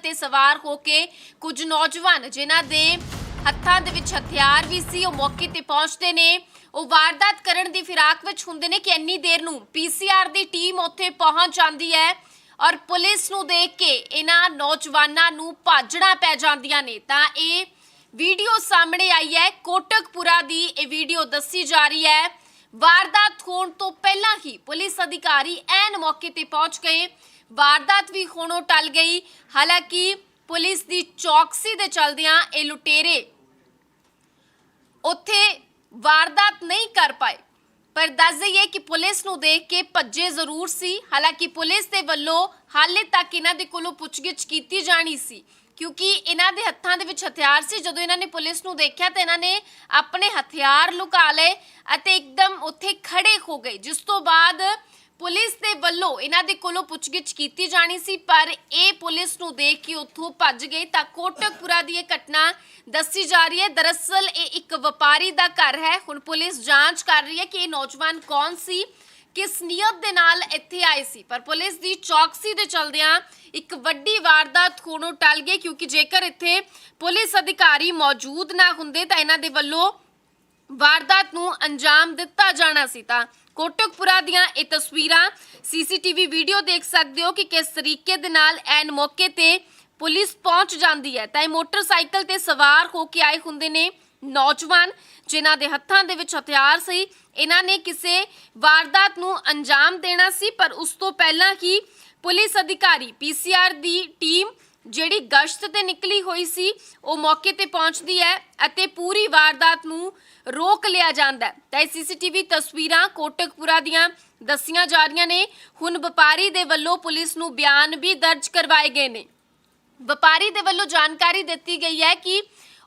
ਤੇ ਸਵਾਰ ਹੋ ਕੇ ਕੁਝ ਨੌਜਵਾਨ ਜਿਨ੍ਹਾਂ ਦੇ ਹੱਥਾਂ ਦੇ ਵਿੱਚ ਹਥਿਆਰ ਵੀ ਸੀ, ਉਹ ਮੌਕੇ ਤੇ ਪਹੁੰਚਦੇ ਨੇ। ਉਹ ਵਾਰਦਾਤ ਕਰਨ ਦੀ ਫਿਰਾਕ ਵਿੱਚ ਹੁੰਦੇ ਨੇ ਕਿ ਇੰਨੀ ਦੇਰ ਨੂੰ ਪੀਸੀਆਰ ਦੀ ਟੀਮ ਉੱਥੇ ਪਹੁੰਚ ਜਾਂਦੀ ਹੈ ਔਰ ਪੁਲਿਸ ਨੂੰ ਦੇਖ ਕੇ ਇਹਨਾਂ ਨੌਜਵਾਨਾਂ ਨੂੰ ਭਾਜਣਾ ਪੈ ਜਾਂਦੀਆਂ ਨੇ। ਤਾਂ ਇਹ ਵੀਡੀਓ ਸਾਹਮਣੇ ਆਈ ਹੈ। ਕੋਟਕਪੁਰਾ ਦੀ ਇਹ ਵੀਡੀਓ ਦੱਸੀ ਜਾ ਰਹੀ ਹੈ। ਵਾਰਦਾਤ ਹੋਣ ਤੋਂ ਪਹਿਲਾਂ ਹੀ ਪੁਲਿਸ ਅਧਿਕਾਰੀ ਐਨ ਮੌਕੇ ਤੇ ਪਹੁੰਚ ਗਏ। ਵਾਰਦਾਤ ਵੀ ਹੁਣ ਉਹ ਟਲ ਗਈ। ਹਾਲਾਂਕਿ ਪੁਲਿਸ ਦੀ ਚੌਕਸੀ ਦੇ ਚਲਦਿਆਂ ਇਹ ਲੁਟੇਰੇ ਉੱਥੇ ਵਾਰਦਾਤ ਨਹੀਂ ਕਰ ਪਾਏ। ਪਰ ਦੱਸ ਦਈਏ ਕਿ ਪੁਲਿਸ ਨੂੰ ਦੇਖ ਕੇ ਭੱਜੇ ਜ਼ਰੂਰ ਸੀ। ਹਾਲਾਂਕਿ ਪੁਲਿਸ ਦੇ ਵੱਲੋਂ ਹਾਲੇ ਤੱਕ ਇਹਨਾਂ ਦੇ ਕੋਲੋਂ ਪੁੱਛਗਿੱਛ ਕੀਤੀ ਜਾਣੀ ਸੀ। ਕਿਉਂਕਿ ਇਹਨਾਂ ਦੇ ਹੱਥਾਂ ਦੇ ਵਿੱਚ ਹਥਿਆਰ ਸੀ। ਜਦੋਂ ਇਹਨਾਂ ਨੇ ਪੁਲਿਸ ਨੂੰ ਦੇਖਿਆ ਤਾਂ ਇਹਨਾਂ ਨੇ ਆਪਣੇ ਹਥਿਆਰ ਲੁਕਾ ਲਏ ਅਤੇ ਇੱਕਦਮ ਉੱਥੇ ਖੜੇ ਹੋ ਗਏ। ਜਿਸ ਤੋਂ ਬਾਅਦ ਪੁਲਿਸ ਦੇ ਵੱਲੋਂ ਇਹਨਾਂ ਦੇ ਕੋਲੋਂ ਪੁੱਛਗਿੱਛ ਕੀਤੀ ਜਾਣੀ ਸੀ, ਪਰ ਇਹ ਪੁਲਿਸ ਨੂੰ ਦੇਖ ਕੇ ਉੱਥੋਂ ਭੱਜ ਗਏ ਤਾਂ ਕੋਟਕਪੁਰਾ ਦੀ ਇਹ ਘਟਨਾ ਦੱਸੀ ਜਾ ਰਹੀ ਹੈ। ਦਰਅਸਲ ਇਹ ਇੱਕ ਵਪਾਰੀ ਦਾ ਘਰ ਹੈ। ਹੁਣ ਪੁਲਿਸ ਜਾਂਚ ਕਰ ਰਹੀ ਹੈ ਕਿ ਇਹ ਨੌਜਵਾਨ ਕੌਣ ਸੀ, ਕਿਸ ਨੀਅਤ ਦੇ ਨਾਲ ਇੱਥੇ ਆਏ ਸੀ। ਪਰ ਪੁਲਿਸ ਦੀ ਚੌਕਸੀ ਦੇ ਚਲਦਿਆਂ ਇੱਕ ਵੱਡੀ ਵਾਰਦਾਤ ਹੋਣੋਂ ਟਲ ਗਈ, ਕਿਉਂਕਿ ਜੇਕਰ ਇੱਥੇ ਪੁਲਿਸ ਅਧਿਕਾਰੀ ਮੌਜੂਦ ਨਾ ਹੁੰਦੇ ਤਾਂ ਇਹਨਾਂ ਦੇ ਵੱਲੋਂ ਵਾਰਦਾਤ ਨੂੰ ਅੰਜਾਮ ਦਿੱਤਾ ਜਾਣਾ ਸੀ ਤਾਂ ਕੋਟਕਪੁਰਾ ਦੀਆਂ ਇਹ ਤਸਵੀਰਾਂ ਸੀਸੀਟੀਵੀ ਵੀਡੀਓ ਦੇਖ ਸਕਦੇ ਹੋ ਕਿ ਕਿਸ ਤਰੀਕੇ ਦੇ ਨਾਲ ਐਨ ਮੌਕੇ ਤੇ ਪੁਲਿਸ ਪਹੁੰਚ ਜਾਂਦੀ ਹੈ। ਤਾਂ ਇਹ ਮੋਟਰਸਾਈਕਲ ਤੇ ਸਵਾਰ ਹੋ ਕੇ ਆਏ ਹੁੰਦੇ ਨੇ ਨੌਜਵਾਨ, ਜਿਨ੍ਹਾਂ ਦੇ ਹੱਥਾਂ ਦੇ ਵਿੱਚ ਹਥਿਆਰ ਸੀ। ਇਹਨਾਂ ਨੇ ਕਿਸੇ ਵਾਰਦਾਤ ਨੂੰ ਅੰਜਾਮ ਦੇਣਾ ਸੀ, ਪਰ ਉਸ ਤੋਂ ਪਹਿਲਾਂ ਹੀ ਪੁਲਿਸ ਅਧਿਕਾਰੀ ਪੀਸੀਆਰ ਦੀ ਟੀਮ ਜਿਹੜੀ ਗਸ਼ਤ ਤੇ ਨਿਕਲੀ ਹੋਈ ਸੀ, ਉਹ ਮੌਕੇ ਤੇ ਪਹੁੰਚਦੀ ਹੈ ਅਤੇ ਪੂਰੀ ਵਾਰਦਾਤ ਨੂੰ ਰੋਕ ਲਿਆ ਜਾਂਦਾ ਹੈ। ਤਾਂ ਇਹ ਸੀਸੀਟੀਵੀ ਤਸਵੀਰਾਂ ਕੋਟਕਪੁਰਾ ਦੀਆਂ ਦੱਸੀਆਂ ਜਾ ਰਹੀਆਂ ਨੇ। ਹੁਣ ਵਪਾਰੀ ਦੇ ਵੱਲੋਂ ਪੁਲਿਸ ਨੂੰ ਬਿਆਨ ਵੀ ਦਰਜ ਕਰਵਾਏ ਗਏ ਨੇ। ਵਪਾਰੀ ਦੇ ਵੱਲੋਂ ਜਾਣਕਾਰੀ ਦਿੱਤੀ ਗਈ ਹੈ ਕਿ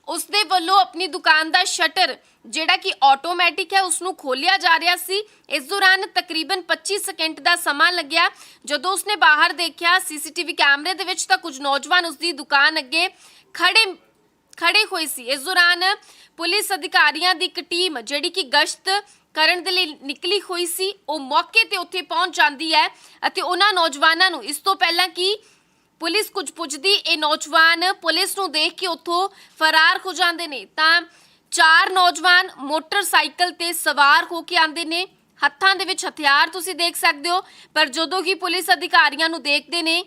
ਉਸ ਦੇ ਵੱਲੋਂ ਆਪਣੀ ਦੁਕਾਨ ਦਾ ਸ਼ਟਰ ਜਿਹੜਾ ਕਿ ਆਟੋਮੈਟਿਕ ਹੈ ਉਸ ਨੂੰ ਖੋਲਿਆ ਜਾ ਰਿਹਾ ਸੀ। ਇਸ ਦੌਰਾਨ ਤਕਰੀਬਨ 25 ਸਕਿੰਟ ਦਾ ਸਮਾਂ ਲੱਗਿਆ। ਜਦੋਂ ਉਸਨੇ ਬਾਹਰ ਦੇਖਿਆ ਸੀਸੀਟੀਵੀ ਕੈਮਰੇ ਦੇ ਵਿੱਚ ਤਾਂ ਕੁਝ ਨੌਜਵਾਨ ਉਸਦੀ ਦੁਕਾਨ ਅੱਗੇ ਖੜੇ ਖੜੇ ਹੋਏ ਸੀ। ਇਸ ਦੌਰਾਨ ਪੁਲਿਸ ਅਧਿਕਾਰੀਆਂ ਦੀ ਇੱਕ ਟੀਮ ਜਿਹੜੀ ਕਿ ਗਸ਼ਤ ਕਰਨ ਦੇ ਲਈ ਨਿਕਲੀ ਹੋਈ ਸੀ, ਉਹ ਮੌਕੇ ਤੇ ਉੱਥੇ ਪਹੁੰਚ ਜਾਂਦੀ ਹੈ ਅਤੇ ਉਹਨਾਂ ਨੌਜਵਾਨਾਂ ਨੂੰ ਇਸ ਤੋਂ ਪਹਿਲਾਂ ਕਿ ਪੁਲਿਸ ਕੁਝ ਪੁੱਛਦੀ, ਇਹ ਨੌਜਵਾਨ ਪੁਲਿਸ ਨੂੰ ਦੇਖ ਕੇ ਉੱਥੋਂ ਫਰਾਰ ਹੋ ਜਾਂਦੇ ਨੇ। ਤਾਂ ਚਾਰ ਨੌਜਵਾਨ ਮੋਟਰਸਾਈਕਲ ਤੇ ਸਵਾਰ ਹੋ ਕੇ ਆਉਂਦੇ ਨੇ। ਹੱਥਾਂ ਦੇ ਵਿੱਚ ਹਥਿਆਰ ਤੁਸੀਂ ਦੇਖ ਸਕਦੇ ਹੋ, ਪਰ ਜਦੋਂ ਹੀ ਪੁਲਿਸ ਅਧਿਕਾਰੀਆਂ ਨੂੰ ਦੇਖਦੇ ਨੇ,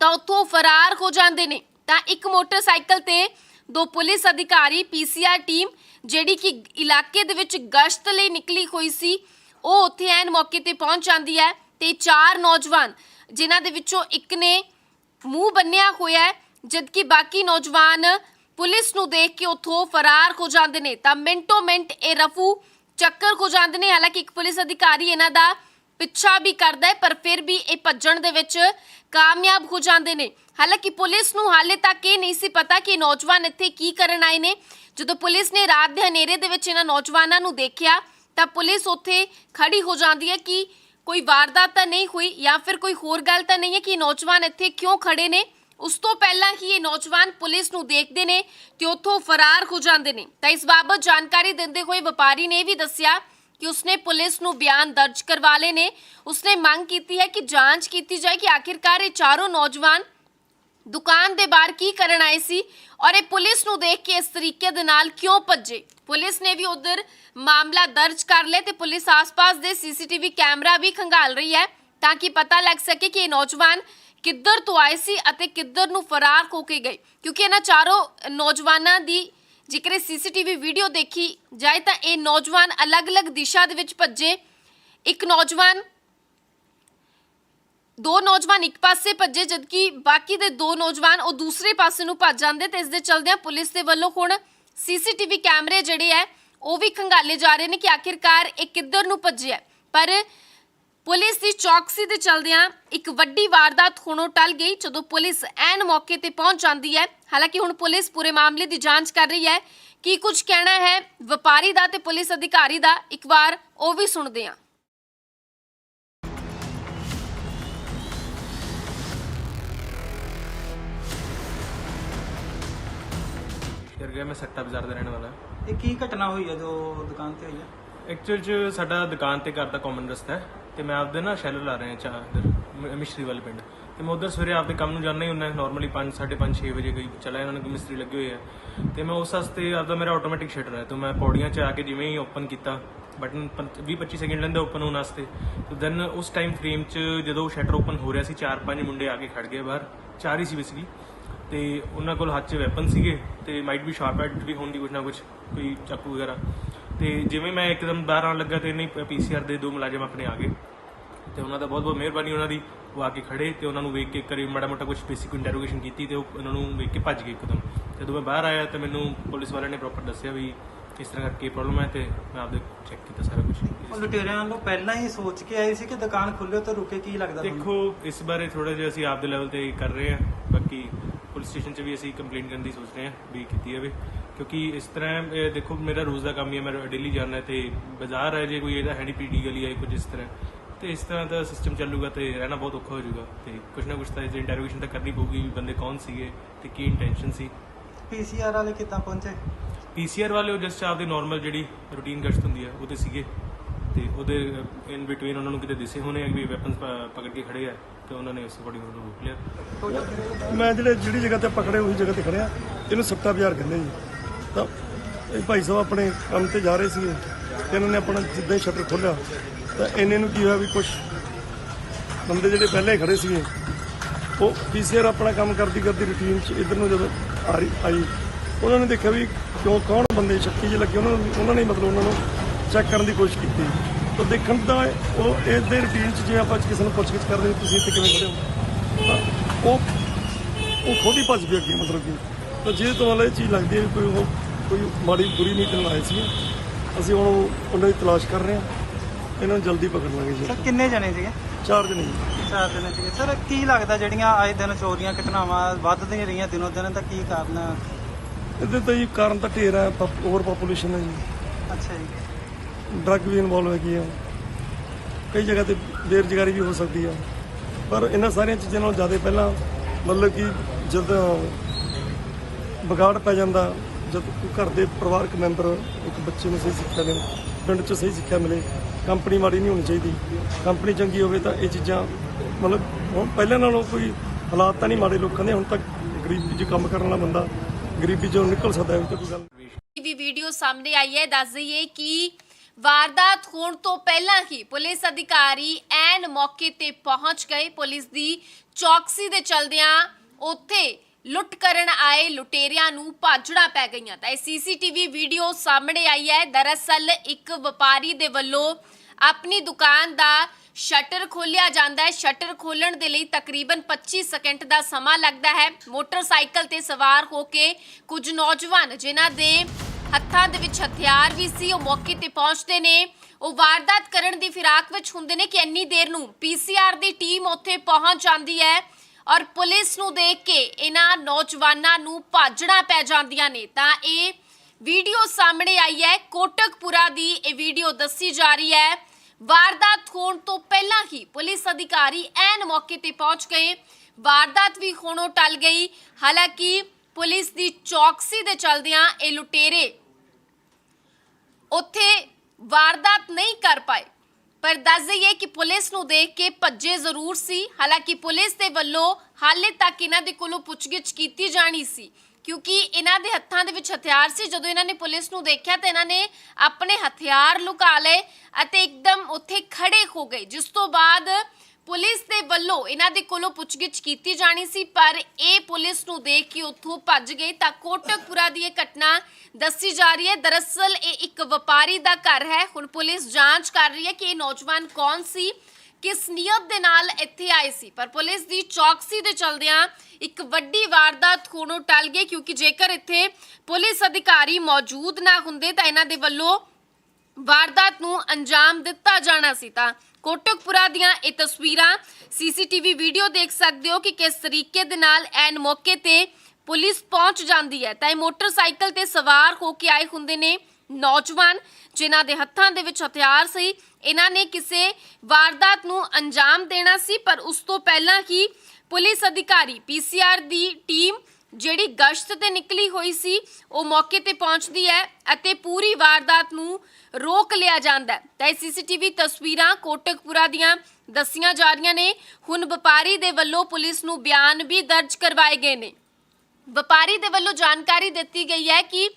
ਤਾਂ ਉੱਥੋਂ ਫਰਾਰ ਹੋ ਜਾਂਦੇ ਨੇ। ਤਾਂ ਇੱਕ ਮੋਟਰਸਾਈਕਲ ਤੇ ਦੋ ਪੁਲਿਸ ਅਧਿਕਾਰੀ ਪੀਸੀਆਰ ਟੀਮ, ਜਿਹੜੀ ਕਿ ਇਲਾਕੇ ਦੇ ਵਿੱਚ ਗਸ਼ਤ ਲਈ ਨਿਕਲੀ ਹੋਈ ਸੀ, ਉਹ ਉੱਥੇ ਐਨ ਮੌਕੇ ਤੇ ਪਹੁੰਚ ਜਾਂਦੀ ਹੈ। ਤੇ ਚਾਰ ਨੌਜਵਾਨ, ਜਿਨ੍ਹਾਂ ਦੇ ਵਿੱਚੋਂ ਇੱਕ ਨੇ ਮੂੰਹ ਬੰਨਿਆ ਹੋਇਆ ਹੈ, ਜਦਕਿ ਬਾਕੀ ਨੌਜਵਾਨ ਪੁਲਿਸ ਨੂੰ ਦੇਖ ਕੇ ਉੱਥੋਂ ਫਰਾਰ ਹੋ ਜਾਂਦੇ ਨੇ। ਤਾਂ ਮਿੰਟੋ ਮਿੰਟ ਇਹ ਰਫੂ ਚੱਕਰ ਹੋ ਜਾਂਦੇ ਨੇ। ਹਾਲਾਂਕਿ ਇੱਕ ਪੁਲਿਸ ਅਧਿਕਾਰੀ ਇਹਨਾਂ ਦਾ ਪਿੱਛਾ ਵੀ ਕਰਦਾ ਹੈ, ਪਰ ਫਿਰ ਵੀ ਇਹ ਭੱਜਣ ਦੇ ਵਿੱਚ ਕਾਮਯਾਬ ਹੋ ਜਾਂਦੇ ਨੇ। ਹਾਲਾਂਕਿ ਪੁਲਿਸ ਨੂੰ ਹਾਲੇ ਤੱਕ ਇਹ ਨਹੀਂ ਸੀ ਪਤਾ ਕਿ ਇਹ ਨੌਜਵਾਨ ਇੱਥੇ ਕੀ ਕਰਨ ਆਏ ਨੇ। ਜਦੋਂ ਪੁਲਿਸ ਨੇ ਰਾਤ ਦੇ ਹਨੇਰੇ ਦੇ ਵਿੱਚ ਇਹਨਾਂ ਨੌਜਵਾਨਾਂ ਨੂੰ ਦੇਖਿਆ, ਤਾਂ ਪੁਲਿਸ ਉੱਥੇ ਖੜੀ ਹੋ ਜਾਂਦੀ ਹੈ ਕਿ ਕੋਈ ਵਾਰਦਾਤ ਤਾਂ ਨਹੀਂ ਹੋਈ ਜਾਂ ਫਿਰ ਕੋਈ ਹੋਰ ਗੱਲ ਤਾਂ ਨਹੀਂ ਹੈ ਕਿ ਨੌਜਵਾਨ ਇੱਥੇ ਕਿਉਂ ਖੜੇ ਨੇ। ਉਸ ਤੋਂ ਪਹਿਲਾਂ ਹੀ ਇਹ ਨੌਜਵਾਨ ਪੁਲਿਸ ਨੂੰ ਦੇਖਦੇ ਨੇ ਤੇ ਉੱਥੋਂ ਫਰਾਰ ਹੋ ਜਾਂਦੇ ਨੇ। ਤਾਂ ਇਸ ਬਾਬਤ ਜਾਣਕਾਰੀ ਦਿੰਦੇ ਹੋਏ ਵਪਾਰੀ ਨੇ ਵੀ ਦੱਸਿਆ ਕਿ ਉਸਨੇ ਪੁਲਿਸ ਨੂੰ ਬਿਆਨ ਦਰਜ ਕਰਵਾ ਲਏ ਨੇ। ਉਸਨੇ ਮੰਗ ਕੀਤੀ ਹੈ ਕਿ ਜਾਂਚ ਕੀਤੀ ਜਾਏ ਕਿ ਆਖਿਰਕਾਰ ਇਹ ਚਾਰੋਂ ਨੌਜਵਾਨ ਦੁਕਾਨ ਦੇ ਬਾਹਰ ਕੀ ਕਰਨ ਆਏ ਸੀ ਔਰ ਇਹ ਪੁਲਿਸ ਨੂੰ ਦੇਖ ਕੇ ਇਸ ਤਰੀਕੇ ਦੇ ਨਾਲ ਕਿਉਂ ਭੱਜੇ। ਪੁਲਿਸ ਨੇ ਵੀ ਉਧਰ ਮਾਮਲਾ ਦਰਜ ਕਰ ਲਿਆ ਤੇ ਪੁਲਿਸ ਆਸ-ਪਾਸ ਦੇ ਸੀਸੀਟੀਵੀ ਕੈਮਰਾ ਵੀ ਖੰਗਾਲ ਰਹੀ ਹੈ ਤਾਂ ਕਿ ਪਤਾ ਲੱਗ ਸਕੇ ਕਿ ਇਹ ਨੌਜਵਾਨ ਕਿੱਧਰ ਤੋਂ ਆਏ ਸੀ ਅਤੇ ਕਿੱਧਰ ਨੂੰ ਫਰਾਰ ਹੋ ਕੇ ਗਏ? ਕਿਉਂਕਿ ਇਹਨਾਂ ਚਾਰੋਂ ਨੌਜਵਾਨਾਂ ਦੀ ਜੇਕਰ ਸੀਸੀਟੀਵੀ ਵੀਡੀਓ ਦੇਖੀ ਜਾਏ ਤਾਂ ਇਹ ਨੌਜਵਾਨ ਅਲੱਗ-ਅਲੱਗ ਦਿਸ਼ਾ ਦੇ ਵਿੱਚ ਭੱਜੇ। ਇੱਕ ਨੌਜਵਾਨ, ਦੋ ਨੌਜਵਾਨ ਇੱਕ ਪਾਸੇ ਭੱਜੇ, ਜਦਕਿ ਬਾਕੀ ਦੇ ਦੋ ਨੌਜਵਾਨ ਉਹ ਦੂਸਰੇ ਪਾਸੇ ਨੂੰ ਭੱਜ ਜਾਂਦੇ ਤੇ ਇਸ ਦੇ ਚਲਦਿਆਂ ਪੁਲਿਸ ਦੇ ਵੱਲੋਂ ਹੁਣ ਸੀਸੀਟੀਵੀ ਕੈਮਰੇ ਜਿਹੜੇ ਹੈ ਉਹ ਵੀ ਖੰਗਾਲੇ ਜਾ ਰਹੇ ਨੇ ਕਿ ਆਖਿਰਕਾਰ ਇਹ ਕਿੱਧਰ ਨੂੰ ਭੱਜਿਆ। ਪਰ ਪੁਲਿਸ ਦੀ ਚੌਕਸੀ ਦੇ ਚਲਦਿਆਂ ਇੱਕ ਵੱਡੀ ਵਾਰਦਾਤ ਹੋਣੋਂ ਟਲ ਗਈ ਜਦੋਂ ਪੁਲਿਸ ਐਨ ਮੌਕੇ ਤੇ ਪਹੁੰਚ ਜਾਂਦੀ ਹੈ। ਹਾਲਾਂਕਿ ਹੁਣ ਪੁਲਿਸ ਪੂਰੇ ਮਾਮਲੇ ਦੀ ਜਾਂਚ ਕਰ ਰਹੀ ਹੈ ਕੀ ਕੁਝ ਕਹਿਣਾ ਹੈ। ਵਪਾਰੀ ਦਾ ਤੇ ਪੁਲਿਸ ਅਧਿਕਾਰੀ ਦਾ ਇੱਕ ਵਾਰ ਉਹ ਵੀ ਸੁਣਦੇ ਹਾਂ। ਫਿਰ ਗਿਆ ਮੈਂ ਸੱਟਾ ਬਾਜ਼ਾਰ ਦਾ ਰਹਿਣ ਵਾਲਾ। ਇਹ ਕੀ ਘਟਨਾ ਹੋਈ ਹੈ ਜੋ ਦੁਕਾਨ ਤੇ ਹੋਈ ਹੈ? ਐਕਚੁਅਲ ਚ ਸਾਡਾ ਦੁਕਾਨ ਤੇ ਘਰ ਦਾ ਕਾਮਨ ਰਸਤਾ ਹੈ। ਤੇ ਮੈਂ ਆਪਦੇ ਨਾ ਸ਼ੈਲਰ ਲਾ ਰਿਹਾ ਚਾਹ ਇੱਧਰ ਮਿਸ਼ਰੀ ਵਾਲੇ ਪਿੰਡ। ਤੇ ਮੈਂ ਉਧਰ ਸਵੇਰੇ ਆਪਦੇ ਕੰਮ ਨੂੰ ਜਾਣਾ ਹੀ ਹੁੰਦਾ ਨਾਰਮਲੀ 5 5:30 6 ਵਜੇ ਗਈ ਚਲਾ ਇਹਨਾਂ ਨੇ ਮਿਸਤਰੀ ਲੱਗੇ ਹੋਏ ਆ। ਤੇ ਮੈਂ ਉਸ ਵਾਸਤੇ ਆਪਦਾ ਮੇਰਾ ਆਟੋਮੈਟਿਕ ਸ਼ਟਰ ਹੈ ਤੇ ਮੈਂ ਪੌੜੀਆਂ 'ਚ ਆ ਕੇ ਜਿਵੇਂ ਹੀ ਓਪਨ ਕੀਤਾ ਬਟਨ 20 25 ਸੈਕਿੰਡ ਲੈਂਦਾ ਓਪਨ ਹੋਣ ਵਾਸਤੇ। ਤੇ ਦੈਨ ਉਸ ਟਾਈਮ ਫਰੇਮ 'ਚ ਜਦੋਂ ਸ਼ਟਰ ਓਪਨ ਹੋ ਰਿਹਾ ਸੀ, ਚਾਰ, ਪੰਜ ਮੁੰਡੇ ਆ ਕੇ ਖੜ ਗਏ ਬਾਹਰ, ਚਾਰ ਹੀ ਸੀ ਬੇਸਿਕਲੀ ਤੇ ਉਹਨਾਂ ਕੋਲ ਹੱਥ 'ਚ ਵੈਪਨ ਸੀਗੇ, ਤੇ ਮਾਈਟ ਵੀ ਸ਼ਾਰਪ ਐਡ ਵੀ ਹੋਣ ਦੀ ਕੁਝ ਨਾ ਕੁਝ ਕੋਈ ਚਾਕੂ ਵਗੈਰਾ। ਤੇ ਜਿਵੇਂ ਮੈਂ ਇੱਕਦਮ ਬਾਹਰ ਆਉਣ ਲੱਗਾ ਤੇ ਨਹੀਂ ਪੀਸੀਆਰ ਦੇ ਦੋ ਮੁਲਾਜ਼ਮ ਆਪਣੇ ਆ ਗਏ। ਤੇ ਉਹਨਾਂ ਦਾ ਬਹੁਤ ਬਹੁਤ ਮਿਹਰਬਾਨੀ ਉਹਨਾਂ ਦੀ ਉਹ ਆ ਕੇ ਖੜੇ ਤੇ ਉਹਨਾਂ ਨੂੰ ਵੇਖ ਕੇ ਕਰੀ ਮਾੜਾ ਮੋਟਾ ਕੁਝ ਬੇਸਿਕ ਇੰਟਰੋਗੇਸ਼ਨ ਕੀਤੀ ਤੇ ਉਹ ਉਹਨਾਂ ਨੂੰ ਵੇਖ ਕੇ ਭੱਜ ਗਏ ਇੱਕਦਮ। ਜਦੋਂ ਮੈਂ ਬਾਹਰ ਆਇਆ ਤੇ ਮੈਨੂੰ ਪੁਲਿਸ ਵਾਲਿਆਂ ਨੇ ਪ੍ਰੋਪਰ ਦੱਸਿਆ ਵੀ ਇਸ ਤਰ੍ਹਾਂ ਕਰਕੇ ਪ੍ਰੋਬਲਮ ਹੈ ਤੇ ਮੈਂ ਆਪਦੇ ਚੈੱਕ ਕੀਤਾ ਸਾਰਾ ਕੁਝ ਲੁਟੇਰਿਆਂ ਵੱਲੋਂ ਪਹਿਲਾਂ ਹੀ ਸੋਚ ਕੇ ਆਏ ਸੀ ਕਿ ਦੁਕਾਨ ਖੁੱਲੇ ਤਾਂ ਰੁਕੇ ਕੀ ਲੱਗਦਾ? ਦੇਖੋ ਇਸ ਬਾਰੇ ਥੋੜਾ ਜਿਹਾ ਅਸੀਂ ਆਪਦੇ ਲੈਵਲ ਤੇ ਕਰ ਰਹੇ ਹਾਂ। ਬਾਕੀ ਪੁਲਿਸ ਸਟੇਸ਼ਨ 'ਚ ਵੀ ਅਸੀਂ ਕੰਪਲੇਂਟ ਕਰਨ ਦੀ ਸੋਚ ਰਹੇ ਹਾਂ ਵੀ ਕੀਤੀ ਜਾਵੇ। ਕਿਉਂਕਿ ਇਸ ਤਰ੍ਹਾਂ ਇਹ ਦੇਖੋ ਮੇਰਾ ਰੋਜ਼ ਦਾ ਕੰਮ ਹੀ ਹੈ ਮੈਂ ਡੇਲੀ ਜਾਣਾ ਤੇ ਬਾਜ਼ਾਰ ਹੈ ਜੇ ਕੋਈ ਇਹਦਾ ਹੈਂਡੀ ਪੀਡੀ ਗਲੀ ਹੈ ਕੁਝ ਇਸ ਤਰ੍ਹਾਂ। ਤੇ ਇਸ ਤਰ੍ਹਾਂ ਦਾ ਸਿਸਟਮ ਚੱਲੂਗਾ ਤੇ ਰਹਿਣਾ ਬਹੁਤ ਔਖਾ ਹੋ ਜਾਊਗਾ। ਤੇ ਕੁਝ ਨਾ ਕੁਝ ਤਾਂ ਇਸ ਇੰਟਰੋਗੇਸ਼ਨ ਤਾਂ ਕਰਨੀ ਪਊਗੀ ਵੀ ਬੰਦੇ ਕੌਣ ਸੀਗੇ ਤੇ ਕੀ ਇੰਟੈਂਸ਼ਨ ਸੀ। ਪੀਸੀਆਰ ਵਾਲੇ ਕਿੱਦਾਂ ਪਹੁੰਚੇ? ਪੀਸੀਆਰ ਵਾਲੇ ਉਹ ਜਸਟ ਆਪਦੀ ਨਾਰਮਲ ਜਿਹੜੀ ਰੂਟੀਨ ਗਸ਼ਤ ਹੁੰਦੀ ਹੈ ਉਹਦੇ ਸੀਗੇ। ਤੇ ਉਹਦੇ ਇਨ ਬਿਟਵੀਨ ਉਹਨਾਂ ਨੂੰ ਕਿਤੇ ਦਿਸੇ ਹੋਣੇ ਆ ਵੀ ਵੈਪਨਸ ਪਕੜ ਕੇ ਖੜੇ ਆ ਤੇ ਉਹਨਾਂ ਨੇ ਉਸ ਅਕੋਰਡਿੰਗ ਉਹਨੂੰ ਰੋਕ ਲਿਆ। ਮੈਂ ਜਿਹੜੇ ਜਿਹੜੀ ਜਗ੍ਹਾ ਤੇ ਪਕੜੇ ਉਹੀ ਜਗ੍ਹਾ ਤੇ ਖੜਿਆ। ਇਹਨੂੰ ਸੱਤਾ ਬਾਜ਼ਾਰ ਕਹਿੰਦੇ ਜੀ। ਤਾਂ ਇਹ ਭਾਈ ਸਾਹਿਬ ਆਪਣੇ ਕੰਮ ਤੇ ਜਾ ਰਹੇ ਸੀਗੇ ਤੇ ਇਹਨਾਂ ਨੇ ਆਪਣਾ ਜਿੱਦਾਂ ਹੀ ਸ਼ਟਰ ਖੋਲ੍ਹਿਆ। ਤਾਂ ਇਹਨੇ ਨੂੰ ਕੀ ਹੋਇਆ ਵੀ ਕੁਝ ਬੰਦੇ ਜਿਹੜੇ ਪਹਿਲੇ ਖੜੇ ਸੀਗੇ, ਉਹ ਪੀਸੀਆਰ ਆਪਣਾ ਕੰਮ ਕਰਦੀ ਕਰਦੀ ਰੂਟੀਨ 'ਚ ਇਧਰ ਨੂੰ ਜਦੋਂ ਆ ਰਹੀ ਆਈ, ਉਹਨਾਂ ਨੇ ਦੇਖਿਆ ਵੀ ਕਿਉਂ ਕੌਣ ਬੰਦੇ ਸ਼ੱਕੀ ਜਿਹੇ ਲੱਗੇ, ਉਹਨਾਂ ਨੂੰ ਉਹਨਾਂ ਨੇ ਮਤਲਬ ਉਹਨਾਂ ਨੂੰ ਚੈੱਕ ਕਰਨ ਦੀ ਕੋਸ਼ਿਸ਼ ਕੀਤੀ। ਤਾਂ ਦੇਖਣ ਦਾ ਉਹ ਇਹਦੇ ਰੂਟੀਨ 'ਚ ਜਿਵੇਂ ਆਪਾਂ ਕਿਸੇ ਨੂੰ ਪੁੱਛਗਿੱਛ ਕਰਦੇ ਤੁਸੀਂ ਇੱਥੇ ਕਿਵੇਂ ਖੜੇ ਹੋ, ਤਾਂ ਉਹ ਉਹ ਖੁਦ ਹੀ ਭੱਜ ਗਿਆ ਅੱਗੇ, ਮਤਲਬ ਕਿ ਤਾਂ ਜੇ ਤੁਹਾਨੂੰ ਇਹ ਚੀਜ਼ ਲੱਗਦੀ ਹੈ ਵੀ ਕੋਈ ਉਹ ਕੋਈ ਮਾੜੀ ਬੁਰੀ ਨੀਤ ਨਾਲ ਆਏ ਸੀ ਅਸੀਂ ਹੁਣ ਉਹ- ਉਹਨਾਂ ਦੀ ਤਲਾਸ਼ ਕਰ ਰਹੇ ਹਾਂ। ਇਹਨਾਂ ਨੂੰ ਜਲਦੀ ਪਕੜ ਲਾਂਗੇ ਜੀ। ਸਰ ਕਿੰਨੇ ਜਣੇ ਸੀਗੇ? ਚਾਰ ਦਿਨ ਜੀ। ਚਾਰ ਜਣੇ ਸੀਗੇ। ਸਰ ਕੀ ਲੱਗਦਾ ਜਿਹੜੀਆਂ ਆਏ ਦਿਨ ਚੋਰੀਆਂ ਘਟਨਾਵਾਂ ਵੱਧਦੀਆਂ ਰਹੀਆਂ ਦਿਨੋਂ ਦਿਨ ਤਾਂ ਕੀ ਕਾਰਨ ਹੈ? ਇਹਦੇ ਤਾਂ ਜੀ ਕਾਰਨ ਤਾਂ ਢੇਰ ਹੈ ਓਵਰ ਪੋਪੂਲੇਸ਼ਨ ਹੈ ਜੀ। ਅੱਛਾ ਜੀ। ਡਰੱਗ ਵੀ ਇਨਵੋਲਵ ਹੈਗੀ ਆ। ਕਈ ਜਗ੍ਹਾ ਤੇ ਬੇਰੁਜ਼ਗਾਰੀ ਵੀ ਹੋ ਸਕਦੀ ਆ। ਪਰ ਇਹਨਾਂ ਸਾਰੀਆਂ ਚੀਜ਼ਾਂ ਨਾਲੋਂ ਜ਼ਿਆਦਾ ਪਹਿਲਾਂ ਮਤਲਬ ਕਿ ਜਦੋਂ ਵਿਗਾੜ ਪੈ ਜਾਂਦਾ, ਜਦ ਕੋਈ ਘਰ ਦੇ ਪਰਿਵਾਰਕ ਮੈਂਬਰ ਇੱਕ ਬੱਚੇ ਨੂੰ ਸਹੀ ਸਿੱਖਿਆ ਦੇਣ ਪਿੰਡ 'ਚ ਸਹੀ ਸਿੱਖਿਆ ਮਿਲੇ, ਕੰਪਨੀ ਮਾੜੀ ਨਹੀਂ ਹੋਣੀ ਚਾਹੀਦੀ। ਕੰਪਨੀ ਚੰਗੀ ਹੋਵੇ ਤਾਂ ਇਹ ਚੀਜ਼ਾਂ, ਮਤਲਬ ਹੁਣ ਪਹਿਲਾਂ ਨਾਲੋਂ ਕੋਈ ਹਾਲਾਤ ਤਾਂ ਨਹੀਂ ਮਾੜੇ ਲੋਕਾਂ ਦੇ, ਹੁਣ ਤੱਕ ਗਰੀਬੀ 'ਚ ਕੰਮ ਕਰਨ ਵਾਲਾ ਬੰਦਾ, ਗਰੀਬੀ 'ਚੋਂ ਨਿਕਲ ਸਕਦਾ ਹੈ ਤਾਂ ਕੋਈ ਗੱਲ ਵੀ ਵੀਡੀਓ ਸਾਹਮਣੇ ਆਈ ਹੈ, ਦੱਸ ਦਈਏ ਕਿ ਵਾਰਦਾਤ ਹੋਣ ਤੋਂ ਪਹਿਲਾਂ ਹੀ ਪੁਲਿਸ ਅਧਿਕਾਰੀ ਐਨ ਮੌਕੇ ਤੇ ਪਹੁੰਚ ਗਏ। ਪੁਲਿਸ ਦੀ ਚੌਕਸੀ ਦੇ ਚਲਦਿਆਂ ਉੱਥੇ ਲੁੱਟ ਕਰਨ ਆਏ ਲੁਟੇਰਿਆਂ ਨੂੰ ਭਾਜੜਾ ਪੈ ਗਈਆਂ। ਤਾਂ ਇਹ ਸੀਸੀਟੀਵੀ ਵੀਡੀਓ ਸਾਹਮਣੇ ਆਈ ਹੈ। ਦਰਅਸਲ ਇੱਕ ਵਪਾਰੀ ਦੇ ਵੱਲੋਂ ਆਪਣੀ ਦੁਕਾਨ ਦਾ ਸ਼ਟਰ ਖੋਲਿਆ ਜਾਂਦਾ ਹੈ। ਸ਼ਟਰ ਖੋਲਣ ਦੇ ਲਈ ਤਕਰੀਬਨ 25 ਸਕਿੰਟ ਦਾ ਸਮਾਂ ਲੱਗਦਾ ਹੈ। ਮੋਟਰਸਾਈਕਲ ਤੇ ਸਵਾਰ ਹੋ ਕੇ ਕੁਝ ਨੌਜਵਾਨ, ਜਿਨ੍ਹਾਂ ਦੇ ਹੱਥਾਂ ਦੇ ਵਿੱਚ ਹਥਿਆਰ ਵੀ ਸੀ, ਉਹ ਮੌਕੇ ਤੇ ਪਹੁੰਚਦੇ ਨੇ। ਉਹ ਵਾਰਦਾਤ ਕਰਨ ਦੀ ਫਿਰਾਕ ਵਿੱਚ ਹੁੰਦੇ ਨੇ ਕਿ ਇੰਨੀ ਦੇਰ ਨੂੰ ਪੀਸੀਆਰ ਦੀ ਟੀਮ ਉੱਥੇ ਪਹੁੰਚ ਜਾਂਦੀ ਹੈ। ਔਰ ਪੁਲਿਸ ਨੂੰ ਦੇਖ ਕੇ ਇਹਨਾਂ ਨੌਜਵਾਨਾਂ ਨੂੰ ਭਾਜਣਾ ਪੈ ਜਾਂਦੀਆਂ ਨੇ। ਤਾਂ ਇਹ ਵੀਡੀਓ ਸਾਹਮਣੇ ਆਈ ਹੈ। ਕੋਟਕਪੁਰਾ ਦੀ ਇਹ ਵੀਡੀਓ ਦੱਸੀ ਜਾ ਰਹੀ ਹੈ। ਵਾਰਦਾਤ ਹੋਣ ਤੋਂ ਪਹਿਲਾਂ ਹੀ ਪੁਲਿਸ ਅਧਿਕਾਰੀ ਐਨ ਮੌਕੇ ਤੇ ਪਹੁੰਚ ਗਏ। ਵਾਰਦਾਤ ਵੀ ਹੋਣੋਂ ਟਲ ਗਈ। ਹਾਲਾਂਕਿ ਪੁਲਿਸ ਦੀ ਚੌਕਸੀ ਦੇ ਚਲਦਿਆਂ ਇਹ ਲੁਟੇਰੇ ਉੱਥੇ ਵਾਰਦਾਤ ਨਹੀਂ ਕਰ ਪਾਏ। ਪਰ ਦੱਸ ਦਈਏ ਕਿ ਪੁਲਿਸ ਨੂੰ ਦੇਖ ਕੇ ਭੱਜੇ ਜ਼ਰੂਰ ਸੀ। ਹਾਲਾਂਕਿ ਪੁਲਿਸ ਦੇ ਵੱਲੋਂ ਹਾਲੇ ਤੱਕ ਇਹਨਾਂ ਦੇ ਕੋਲੋਂ ਪੁੱਛਗਿੱਛ ਕੀਤੀ ਜਾਣੀ ਸੀ, ਕਿਉਂਕਿ ਇਹਨਾਂ ਦੇ ਹੱਥਾਂ ਦੇ ਵਿੱਚ ਹਥਿਆਰ ਸੀ। ਜਦੋਂ ਇਹਨਾਂ ਨੇ ਪੁਲਿਸ ਨੂੰ ਦੇਖਿਆ ਤਾਂ ਇਹਨਾਂ ਨੇ ਆਪਣੇ ਹਥਿਆਰ ਲੁਕਾ ਲਏ ਅਤੇ ਇੱਕਦਮ ਉੱਥੇ ਖੜੇ ਹੋ ਗਏ, ਜਿਸ ਤੋਂ ਬਾਅਦ ਪੁਲਿਸ ਦੇ ਵੱਲੋਂ ਇਹਨਾਂ ਦੇ ਕੋਲੋਂ ਪੁੱਛਗਿੱਛ ਕੀਤੀ ਜਾਣੀ ਸੀ, ਪਰ ਇਹ ਪੁਲਿਸ ਨੂੰ ਦੇਖ ਕੇ ਉੱਥੋਂ ਭੱਜ ਗਏ ਤਾਂ ਕੋਟਕਪੁਰਾ ਦੀ ਇਹ ਘਟਨਾ ਦੱਸੀ ਜਾ ਰਹੀ ਹੈ। ਦਰਅਸਲ ਇਹ ਇੱਕ ਵਪਾਰੀ ਦਾ ਘਰ ਹੈ। ਹੁਣ ਪੁਲਿਸ ਜਾਂਚ ਕਰ ਰਹੀ ਹੈ ਕਿ ਇਹ ਨੌਜਵਾਨ ਕੌਣ ਸੀ, ਕਿਸ ਨੀਅਤ ਦੇ ਨਾਲ ਇੱਥੇ ਆਏ ਸੀ। ਪਰ ਪੁਲਿਸ ਦੀ ਚੌਕਸੀ ਦੇ ਚਲਦਿਆਂ ਇੱਕ ਵੱਡੀ ਵਾਰਦਾਤ ਹੋਣੋਂ ਟਲ ਗਈ, ਕਿਉਂਕਿ ਜੇਕਰ ਇੱਥੇ ਪੁਲਿਸ ਅਧਿਕਾਰੀ ਮੌਜੂਦ ਨਾ ਹੁੰਦੇ ਤਾਂ ਇਹਨਾਂ ਦੇ ਵੱਲੋਂ ਵਾਰਦਾਤ ਨੂੰ ਅੰਜਾਮ ਦਿੱਤਾ ਜਾਣਾ ਸੀ। ਤਾਂ ਕੋਟਕਪੁਰਾ ਦੀਆਂ ਇਹ ਤਸਵੀਰਾਂ ਸੀਸੀਟੀਵੀ ਵੀਡੀਓ ਦੇਖ ਸਕਦੇ ਹੋ ਕਿ ਕਿਸ ਤਰੀਕੇ ਦੇ ਨਾਲ ਐਨ ਮੌਕੇ ਤੇ ਪੁਲਿਸ ਪਹੁੰਚ ਜਾਂਦੀ ਹੈ। ਤਾਂ ਇਹ ਮੋਟਰਸਾਈਕਲ ਤੇ ਸਵਾਰ ਹੋ ਕੇ ਆਏ ਹੁੰਦੇ ਨੇ ਨੌਜਵਾਨ, ਜਿਨ੍ਹਾਂ ਦੇ ਹੱਥਾਂ ਦੇ ਵਿੱਚ ਹਥਿਆਰ ਸੀ। ਇਹਨਾਂ ਨੇ ਕਿਸੇ ਵਾਰਦਾਤ ਨੂੰ ਅੰਜਾਮ ਦੇਣਾ ਸੀ, ਪਰ ਉਸ ਤੋਂ ਪਹਿਲਾਂ ਹੀ ਪੁਲਿਸ ਅਧਿਕਾਰੀ ਪੀਸੀਆਰ ਦੀ ਟੀਮ ਜਿਹੜੀ ਗਸ਼ਤ ਤੇ ਨਿਕਲੀ ਹੋਈ ਸੀ, ਉਹ ਮੌਕੇ ਤੇ ਪਹੁੰਚਦੀ ਹੈ ਅਤੇ ਪੂਰੀ ਵਾਰਦਾਤ ਨੂੰ ਰੋਕ ਲਿਆ ਜਾਂਦਾ ਹੈ। ਤਾਂ ਇਹ ਸੀਸੀਟੀਵੀ ਤਸਵੀਰਾਂ ਕੋਟਕਪੁਰਾ ਦੀਆਂ ਦੱਸੀਆਂ ਜਾ ਰਹੀਆਂ ਨੇ। ਹੁਣ ਵਪਾਰੀ ਦੇ ਵੱਲੋਂ ਪੁਲਿਸ ਨੂੰ ਬਿਆਨ ਵੀ ਦਰਜ ਕਰਵਾਏ ਗਏ ਨੇ। ਵਪਾਰੀ ਦੇ ਵੱਲੋਂ ਜਾਣਕਾਰੀ ਦਿੱਤੀ ਗਈ ਹੈ ਕਿ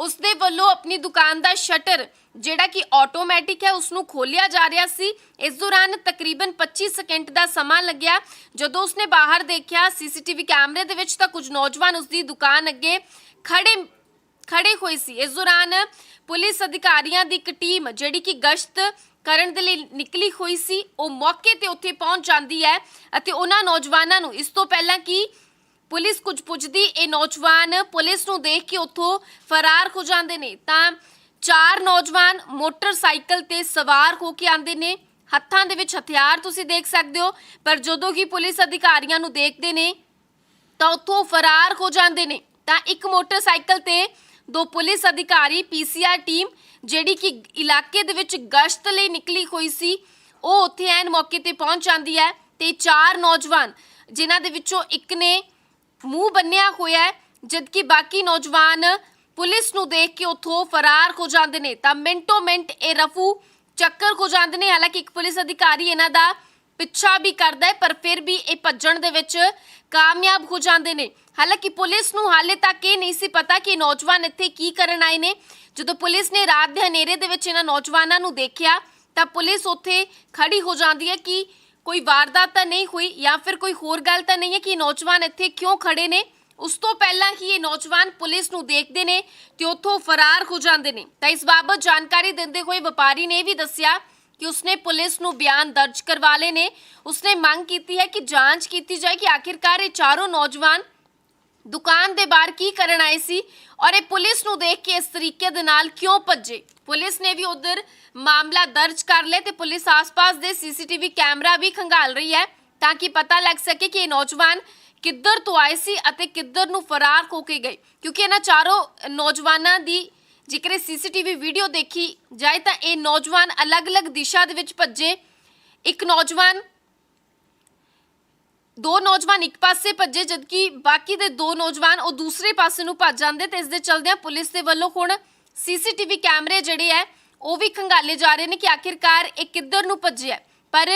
ਉਸ ਦੇ ਵੱਲੋਂ ਆਪਣੀ ਦੁਕਾਨ ਦਾ ਸ਼ਟਰ, ਜਿਹੜਾ ਕਿ ਆਟੋਮੈਟਿਕ ਹੈ ਉਸ ਨੂੰ ਖੋਲਿਆ ਜਾ ਰਿਹਾ ਸੀ। ਇਸ ਦੌਰਾਨ ਤਕਰੀਬਨ 25 ਸਕਿੰਟ ਦਾ ਸਮਾਂ ਲੱਗਿਆ। ਜਦੋਂ ਉਸਨੇ ਬਾਹਰ ਦੇਖਿਆ, ਸੀਸੀਟੀਵੀ ਕੈਮਰੇ ਦੇ ਵਿੱਚ ਤਾਂ ਕੁਝ ਨੌਜਵਾਨ ਉਸ ਦੀ ਦੁਕਾਨ ਅੱਗੇ ਖੜੇ ਖੜੇ ਹੋਏ ਸੀ। ਇਸ ਦੌਰਾਨ ਪੁਲਿਸ ਅਧਿਕਾਰੀਆਂ ਦੀ ਇੱਕ ਟੀਮ, ਜਿਹੜੀ ਕਿ ਗਸ਼ਤ ਕਰਨ ਦੇ ਲਈ ਨਿਕਲੀ ਹੋਈ ਸੀ, ਉਹ ਮੌਕੇ ਤੇ ਉੱਥੇ ਪਹੁੰਚ ਜਾਂਦੀ ਹੈ ਅਤੇ ਉਹਨਾਂ ਨੌਜਵਾਨਾਂ ਨੂੰ ਇਸ ਤੋਂ ਪਹਿਲਾਂ ਕਿ ਪੁਲਿਸ ਕੁਝ ਪੁੱਛਦੀ, ਇਹ ਨੌਜਵਾਨ ਪੁਲਿਸ ਨੂੰ ਦੇਖ ਕੇ ਉੱਥੋਂ ਫਰਾਰ ਹੋ ਜਾਂਦੇ ਨੇ। ਤਾਂ ਚਾਰ ਨੌਜਵਾਨ ਮੋਟਰਸਾਈਕਲ ਤੇ ਸਵਾਰ ਹੋ ਕੇ ਆਉਂਦੇ ਨੇ। ਹੱਥਾਂ ਦੇ ਵਿੱਚ ਹਥਿਆਰ ਤੁਸੀਂ ਦੇਖ ਸਕਦੇ ਹੋ, ਪਰ ਜਦੋਂ ਕਿ ਪੁਲਿਸ ਅਧਿਕਾਰੀਆਂ ਨੂੰ ਦੇਖਦੇ ਨੇ, ਤਾਂ ਉੱਥੋਂ ਫਰਾਰ ਹੋ ਜਾਂਦੇ ਨੇ। ਤਾਂ ਇੱਕ ਮੋਟਰਸਾਈਕਲ ਤੇ ਦੋ ਪੁਲਿਸ ਅਧਿਕਾਰੀ ਪੀਸੀਆਰ ਟੀਮ, ਜਿਹੜੀ ਕਿ ਇਲਾਕੇ ਦੇ ਵਿੱਚ ਗਸ਼ਤ ਲਈ ਨਿਕਲੀ ਹੋਈ ਸੀ, ਉਹ ਉੱਥੇ ਐਨ ਮੌਕੇ ਤੇ ਪਹੁੰਚ ਜਾਂਦੀ ਹੈ। ਤੇ ਚਾਰ ਨੌਜਵਾਨ, ਜਿਨ੍ਹਾਂ ਦੇ ਵਿੱਚੋਂ ਇੱਕ ਨੇ ਮੂੰਹ ਬੰਨਿਆ ਹੋਇਆ ਹੈ, ਜਦਕਿ ਬਾਕੀ ਨੌਜਵਾਨ ਪੁਲਿਸ ਨੂੰ ਦੇਖ ਕੇ ਉੱਥੋਂ ਫਰਾਰ ਹੋ ਜਾਂਦੇ ਨੇ। ਤਾਂ ਮਿੰਟੋ ਮਿੰਟ ਇਹ ਰਫੂ ਚੱਕਰ ਹੋ ਜਾਂਦੇ ਨੇ। ਹਾਲਾਂਕਿ ਇੱਕ ਪੁਲਿਸ ਅਧਿਕਾਰੀ ਇਹਨਾਂ ਦਾ ਪਿੱਛਾ ਵੀ ਕਰਦਾ ਹੈ, ਪਰ ਫਿਰ ਵੀ ਇਹ ਭੱਜਣ ਦੇ ਵਿੱਚ ਕਾਮਯਾਬ ਹੋ ਜਾਂਦੇ ਨੇ। ਹਾਲਾਂਕਿ ਪੁਲਿਸ ਨੂੰ ਹਾਲੇ ਤੱਕ ਇਹ ਨਹੀਂ ਸੀ ਪਤਾ ਕਿ ਇਹ ਨੌਜਵਾਨ ਇੱਥੇ ਕੀ ਕਰਨ ਆਏ ਨੇ। ਜਦੋਂ ਪੁਲਿਸ ਨੇ ਰਾਤ ਦੇ ਹਨੇਰੇ ਦੇ ਵਿੱਚ ਇਹਨਾਂ ਨੌਜਵਾਨਾਂ ਨੂੰ ਦੇਖਿਆ, ਤਾਂ ਪੁਲਿਸ ਉੱਥੇ ਖੜੀ ਹੋ ਜਾਂਦੀ ਹੈ ਕਿ ਕੋਈ ਵਾਰਦਾਤ ਤਾਂ ਨਹੀਂ ਹੋਈ ਜਾਂ ਫਿਰ ਕੋਈ ਹੋਰ ਗੱਲ ਤਾਂ ਨਹੀਂ ਹੈ ਕਿ ਨੌਜਵਾਨ ਇੱਥੇ ਕਿਉਂ ਖੜੇ ਨੇ? ਉਸ ਤੋਂ ਪਹਿਲਾਂ ਹੀ ਇਹ ਨੌਜਵਾਨ ਪੁਲਿਸ ਨੂੰ ਦੇਖਦੇ ਨੇ ਤੇ ਉੱਥੋਂ ਫਰਾਰ ਹੋ ਜਾਂਦੇ ਨੇ। ਤਾਂ ਇਸ ਬਾਬਤ ਜਾਣਕਾਰੀ ਦਿੰਦੇ ਹੋਏ ਵਪਾਰੀ ਨੇ ਇਹ ਵੀ ਦੱਸਿਆ ਕਿ ਉਸਨੇ ਪੁਲਿਸ ਨੂੰ ਬਿਆਨ ਦਰਜ ਕਰਵਾ ਲਏ ਨੇ। ਉਸਨੇ ਮੰਗ ਕੀਤੀ ਹੈ ਕਿ ਜਾਂਚ ਕੀਤੀ ਜਾਏ ਕਿ ਆਖਿਰਕਾਰ ਇਹ ਚਾਰੋਂ ਨੌਜਵਾਨ ਦੁਕਾਨ ਦੇ ਬਾਹਰ ਕੀ ਕਰਨ ਆਏ ਸੀ ਔਰ ਇਹ ਪੁਲਿਸ ਨੂੰ ਦੇਖ ਕੇ ਇਸ ਤਰੀਕੇ ਦੇ ਨਾਲ ਕਿਉਂ ਭੱਜੇ? ਪੁਲਿਸ ਨੇ ਵੀ ਉਧਰ ਮਾਮਲਾ ਦਰਜ ਕਰ ਲਿਆ ਤੇ ਪੁਲਿਸ ਆਸ-ਪਾਸ ਦੇ ਸੀਸੀਟੀਵੀ ਕੈਮਰਾ ਵੀ ਖੰਗਾਲ ਰਹੀ ਹੈ ਤਾਂ ਕਿ ਪਤਾ ਲੱਗ ਸਕੇ ਕਿ ਇਹ ਨੌਜਵਾਨ ਕਿੱਧਰ ਤੋਂ ਆਏ ਸੀ ਅਤੇ ਕਿੱਧਰ ਨੂੰ ਫਰਾਰ ਹੋ ਕੇ ਗਏ। ਕਿਉਂਕਿ ਇਹਨਾਂ ਚਾਰੋਂ ਨੌਜਵਾਨਾਂ ਦੀ ਜੇਕਰ ਸੀਸੀਟੀਵੀ ਵੀਡੀਓ ਦੇਖੀ ਜਾਏ ਤਾਂ ਇਹ ਨੌਜਵਾਨ ਅਲੱਗ-ਅਲੱਗ ਦਿਸ਼ਾ ਦੇ ਵਿੱਚ ਭੱਜੇ। ਇੱਕ ਨੌਜਵਾਨ, ਦੋ ਨੌਜਵਾਨ ਇੱਕ ਪਾਸੇ ਭੱਜੇ, ਜਦਕਿ ਬਾਕੀ ਦੇ ਦੋ ਨੌਜਵਾਨ ਉਹ ਦੂਸਰੇ ਪਾਸੇ ਨੂੰ ਭੱਜ ਜਾਂਦੇ ਤੇ ਇਸ ਦੇ ਚਲਦਿਆਂ ਪੁਲਿਸ ਦੇ ਵੱਲੋਂ ਹੁਣ ਸੀਸੀਟੀਵੀ ਕੈਮਰੇ ਜਿਹੜੇ ਹੈ ਉਹ ਵੀ ਖੰਗਾਲੇ ਜਾ ਰਹੇ ਨੇ ਕਿ ਆਖਿਰਕਾਰ ਇਹ ਕਿੱਧਰ ਨੂੰ ਭੱਜਿਆ ਪਰ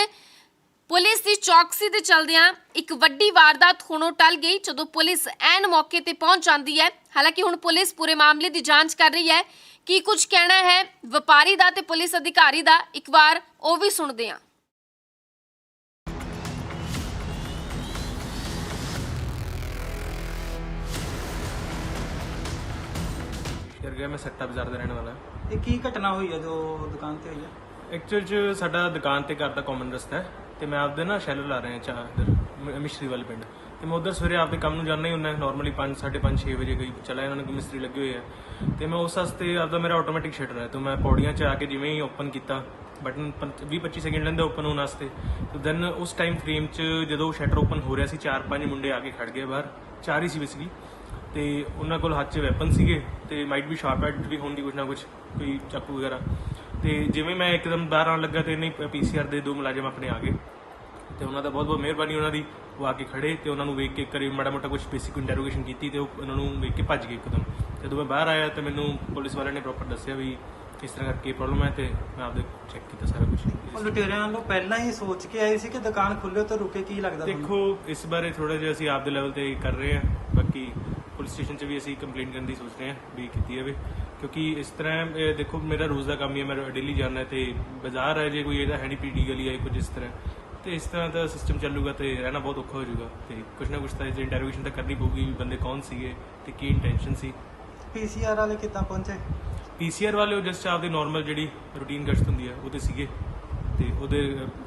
ਪੁਲਿਸ ਦੀ ਚੌਕਸੀ ਦੇ ਚਲਦਿਆਂ ਇੱਕ ਵੱਡੀ ਵਾਰਦਾਤ ਹੋਣੋਂ ਟਲ ਗਈ, ਜਦੋਂ ਪੁਲਿਸ ਐਨ ਮੌਕੇ ਤੇ ਪਹੁੰਚ ਜਾਂਦੀ ਹੈ ਹਾਲਾਂਕਿ ਹੁਣ ਪੁਲਿਸ ਪੂਰੇ ਮਾਮਲੇ ਦੀ ਜਾਂਚ ਕਰ ਰਹੀ ਹੈ ਕੀ ਕੁਝ ਕਹਿਣਾ ਹੈ, ਵਪਾਰੀ ਦਾ ਤੇ ਪੁਲਿਸ ਅਧਿਕਾਰੀ ਦਾ, ਇੱਕ ਵਾਰ ਉਹ ਵੀ ਸੁਣਦੇ ਹਾਂ ਗਿਆ ਮੈਂ ਸੱਟਾ ਬਾਜ਼ਾਰ ਦਾ ਰਹਿਣ ਵਾਲਾ। ਇਹ ਕੀ ਘਟਨਾ ਹੋਈ ਹੈ ਜੋ ਦੁਕਾਨ ਤੇ ਹੋਈ ਹੈ ਐਕਚੁਅਲ ਚ ਸਾਡਾ ਦੁਕਾਨ ਤੇ ਘਰ ਦਾ ਕਾਮਨ ਰਸਤਾ ਹੈ ਤੇ ਮੈਂ ਆਪਦੇ ਨਾ ਸ਼ੈਲਰ ਲਾ ਰਿਹਾ ਚਾਹ ਇਧਰ ਮਿਸਤਰੀ ਵਾਲੇ ਪਿੰਡ। ਤੇ ਮੈਂ ਉਧਰ ਸਵੇਰੇ ਆਪਦੇ ਕੰਮ ਨੂੰ ਜਾਣਾ ਹੀ ਹੁੰਦਾ ਨਾਰਮਲੀ 5 5:30 6 ਵਜੇ ਗਈ ਚਲਾ ਇਹਨਾਂ ਨੇ ਮਿਸਤਰੀ ਲੱਗੇ ਹੋਏ ਆ। ਤੇ ਮੈਂ ਉਸ ਵਾਸਤੇ ਆਪਦਾ ਮੇਰਾ ਆਟੋਮੈਟਿਕ ਸ਼ਟਰ ਹੈ ਤੇ ਮੈਂ ਪੌੜੀਆਂ 'ਚ ਆ ਕੇ ਜਿਵੇਂ ਹੀ ਓਪਨ ਕੀਤਾ ਬਟਨ 20 25 ਸੈਕਿੰਡ ਲੈਂਦੇ ਓਪਨ ਹੋਣ ਵਾਸਤੇ। ਤੇ ਦੈਨ ਉਸ ਟਾਈਮ ਫਰੇਮ 'ਚ ਜਦੋਂ ਸ਼ਟਰ ਓਪਨ ਹੋ ਰਿਹਾ ਸੀ ਚਾਰ ਪੰਜ ਮੁੰਡੇ ਆ ਕੇ ਖੜ ਗਏ ਬਾਹਰ ਚਾਰ ਹੀ ਸੀ ਬੇਸਿਕਲੀ ਤੇ ਉਹਨਾਂ ਕੋਲ ਹੱਥ 'ਚ ਵੈਪਨ ਸੀਗੇ ਤੇ ਮਾਈਟ ਵੀ ਸ਼ਾਰਪ ਐਡ ਵੀ ਹੋਣ ਦੀ ਕੁਝ ਨਾ ਕੁਝ ਕੋਈ ਚਾਕੂ ਵਗੈਰਾ। ਤੇ ਜਿਵੇਂ ਮੈਂ ਇੱਕਦਮ ਬਾਹਰ ਆਉਣ ਲੱਗਾ ਤੇ ਨਹੀਂ ਪੀਸੀਆਰ ਦੇ ਦੋ ਮੁਲਾਜ਼ਮ ਆਪਣੇ ਆ ਗਏ। ਤੇ ਉਹਨਾਂ ਦਾ ਬਹੁਤ ਬਹੁਤ ਮਿਹਰਬਾਨੀ ਉਹਨਾਂ ਦੀ ਉਹ ਆ ਕੇ ਖੜੇ ਤੇ ਉਹਨਾਂ ਨੂੰ ਵੇਖ ਕੇ ਕਰੀ ਮਾੜਾ ਮੋਟਾ ਕੁਝ ਬੇਸਿਕ ਇੰਟਰੋਗੇਸ਼ਨ ਕੀਤੀ ਤੇ ਉਹ ਉਹਨਾਂ ਨੂੰ ਵੇਖ ਕੇ ਭੱਜ ਗਏ ਇੱਕਦਮ। ਜਦੋਂ ਮੈਂ ਬਾਹਰ ਆਇਆ ਤੇ ਮੈਨੂੰ ਪੁਲਿਸ ਵਾਲਿਆਂ ਨੇ ਪ੍ਰੋਪਰ ਦੱਸਿਆ ਵੀ ਕਿਸ ਤਰ੍ਹਾਂ ਕਰਕੇ ਪ੍ਰੋਬਲਮ ਹੈ ਤੇ ਮੈਂ ਆਪਦੇ ਚੈੱਕ ਕੀਤਾ ਸਾਰਾ ਕੁਝ ਲੁਟੇਰਿਆਂ ਨੂੰ ਪਹਿਲਾਂ ਹੀ ਸੋਚ ਕੇ ਆਏ ਸੀ ਕਿ ਦੁਕਾਨ ਖੁੱਲੇ ਤਾਂ ਰੁਕੇ ਕੀ ਲੱਗਦਾ ਦੇਖੋ ਇਸ ਬਾਰੇ ਥੋੜਾ ਜਿਹਾ ਅਸੀਂ ਆਪਦੇ ਲੈਵਲ ਤੇ ਕਰ ਰਹੇ ਹਾਂ ਬਾਕੀ ਪੁਲਿਸ ਸਟੇਸ਼ਨ 'ਚ ਵੀ ਅਸੀਂ ਕੰਪਲੇਂਟ ਕਰਨ ਦੀ ਸੋਚ ਰਹੇ ਹਾਂ ਵੀ ਕੀਤੀ ਜਾਵੇ। ਕਿਉਂਕਿ ਇਸ ਤਰ੍ਹਾਂ ਇਹ ਦੇਖੋ ਮੇਰਾ ਰੋਜ਼ ਦਾ ਕੰਮ ਹੀ ਹੈ ਮੈਂ ਡੇਲੀ ਜਾਣਾ ਹੈ ਤੇ ਬਾਜ਼ਾਰ ਹੈ ਜੇ ਕੋਈ ਇਹਦਾ ਹੈ ਨਹੀਂ ਪੀਡੀ ਗਲੀ ਹੈ ਕੁਝ ਇਸ ਤਰ੍ਹਾਂ ਤੇ ਇਸ ਤਰ੍ਹਾਂ ਦਾ ਸਿਸਟਮ ਚੱਲੂਗਾ ਤੇ ਰਹਿਣਾ ਬਹੁਤ ਔਖਾ ਹੋ ਜਾਊਗਾ। ਤੇ ਕੁਝ ਨਾ ਕੁਝ ਤਾਂ ਇਸ ਇੰਟਰੋਗੇਸ਼ਨ ਤਾਂ ਕਰਨੀ ਪਊਗੀ ਵੀ ਬੰਦੇ ਕੌਣ ਸੀਗੇ ਤੇ ਕੀ ਇੰਟੈਂਸ਼ਨ ਸੀ। ਪੀਸੀਆਰ ਵਾਲੇ ਕਿੱਦਾਂ ਪਹੁੰਚੇ? ਪੀਸੀਆਰ ਵਾਲੇ ਉਹ ਜਸਟ ਆਪਦੇ ਨਾਰਮਲ ਜਿਹੜੀ ਰੂਟੀਨ ਗਸ਼ਤ ਹੁੰਦੀ ਹੈ ਉਹਦੇ ਸੀਗੇ। ਤੇ ਉਹਦੇ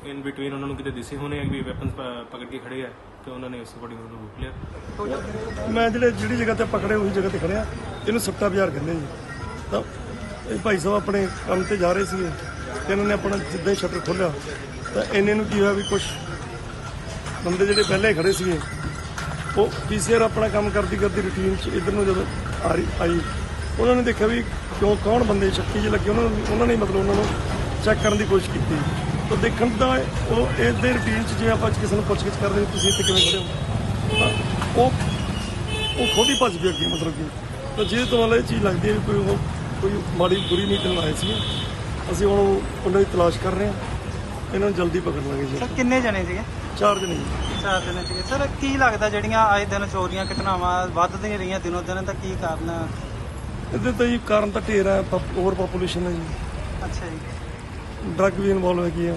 ਇਨ ਬਿਟਵੀਨ ਉਹਨਾਂ ਨੂੰ ਕਿਤੇ ਦਿਸੇ ਹੋਣੇ ਆ ਵੀ ਵੈਪਨਸ ਪਕੜ ਕੇ ਖੜੇ ਆ। ਤੇ ਉਹਨਾਂ ਨੇ ਉਸ ਅਕੋਰਡਿੰਗ ਉਹਨੂੰ ਰੋਕ ਲਿਆ। ਮੈਂ ਜਿਹੜੇ ਜਿਹੜੀ ਜਗ੍ਹਾ ਤੇ ਪਕੜੇ, ਉਹੀ ਜਗ੍ਹਾ ਤੇ ਖੜਿਆ। ਇਹਨੂੰ ਸੱਤਾ ਬਾਜ਼ਾਰ ਕਹਿੰਦੇ ਜੀ। ਤਾਂ ਇਹ ਭਾਈ ਸਾਹਿਬ ਆਪਣੇ ਕੰਮ ਤੇ ਜਾ ਰਹੇ ਸੀਗੇ ਤੇ ਇਹਨਾਂ ਨੇ ਆਪਣਾ ਜਿੱਦਾਂ ਹੀ ਸ਼ਟਰ ਖੋਲ੍ਹਿਆ। ਤਾਂ ਇਹਨੇ ਨੂੰ ਕੀ ਹੋਇਆ ਵੀ ਕੁਝ ਬੰਦੇ ਜਿਹੜੇ ਪਹਿਲੇ ਖੜੇ ਸੀਗੇ, ਉਹ ਪੀਸੀਆਰ ਆਪਣਾ ਕੰਮ ਕਰਦੀ ਕਰਦੀ ਰੂਟੀਨ 'ਚ ਇਧਰ ਨੂੰ ਜਦੋਂ ਆ ਰਹੀ ਆਈ, ਉਹਨਾਂ ਨੇ ਦੇਖਿਆ ਵੀ ਕਿਉਂ ਕੌਣ ਬੰਦੇ ਸ਼ੱਕੀ ਜਿਹੇ ਲੱਗੇ। ਉਹਨਾਂ ਨੂੰ ਉਹਨਾਂ ਨੇ ਮਤਲਬ ਉਹਨਾਂ ਨੂੰ ਚੈੱਕ ਕਰਨ ਦੀ ਕੋਸ਼ਿਸ਼ ਕੀਤੀ। ਤਾਂ ਦੇਖਣ ਦਾ ਉਹ ਇਹਦੇ ਰੂਟੀਨ 'ਚ ਜਿਵੇਂ ਆਪਾਂ ਕਿਸੇ ਨੂੰ ਪੁੱਛਗਿੱਛ ਕਰਦੇ ਹਾਂ, ਤੁਸੀਂ ਇੱਥੇ ਕਿਵੇਂ ਖੜੇ ਹੋ? ਉਹ ਉਹ ਖੁਦ ਹੀ ਭੱਜ ਗਿਆ ਅੱਗੇ ਮਤਲਬ ਕਿ। ਤਾਂ ਜੇ ਤੁਹਾਨੂੰ ਇਹ ਚੀਜ਼ ਲੱਗਦੀ ਹੈ ਕੋਈ ਉਹ ਕੋਈ ਮਾੜੀ ਬੁਰੀ ਨੀਤ ਨਾਲ ਆਏ ਸੀ ਅਸੀਂ ਹੁਣ ਉਹ- ਉਹਨਾਂ ਦੀ ਤਲਾਸ਼ ਕਰ ਰਹੇ ਹਾਂ। ਇਹਨਾਂ ਨੂੰ ਜਲਦੀ ਪਕੜ ਲਾਂਗੇ ਜੀ। ਸਰ ਕਿੰਨੇ ਜਣੇ ਸੀਗੇ? ਚਾਰ ਜਣੇ ਜੀ। ਚਾਰ ਜਣੇ ਸੀਗੇ। ਸਰ ਕੀ ਲੱਗਦਾ ਜਿਹੜੀਆਂ ਆਏ ਦਿਨ ਚੋਰੀਆਂ ਘਟਨਾਵਾਂ ਵੱਧਦੀਆਂ ਰਹੀਆਂ ਦਿਨੋਂ ਦਿਨ ਤਾਂ ਕੀ ਕਾਰਨ ਆ? ਇਹਦੇ ਤਾਂ ਜੀ ਕਾਰਨ ਤਾਂ ਢੇਰ ਹੈ ਓਵਰ ਪਾਪੂਲੇਸ਼ਨ ਹੈ ਜੀ। ਅੱਛਾ ਜੀ। ਡਰੱਗ ਵੀ ਇਨਵੋਲਵ ਹੈਗੀ ਆ।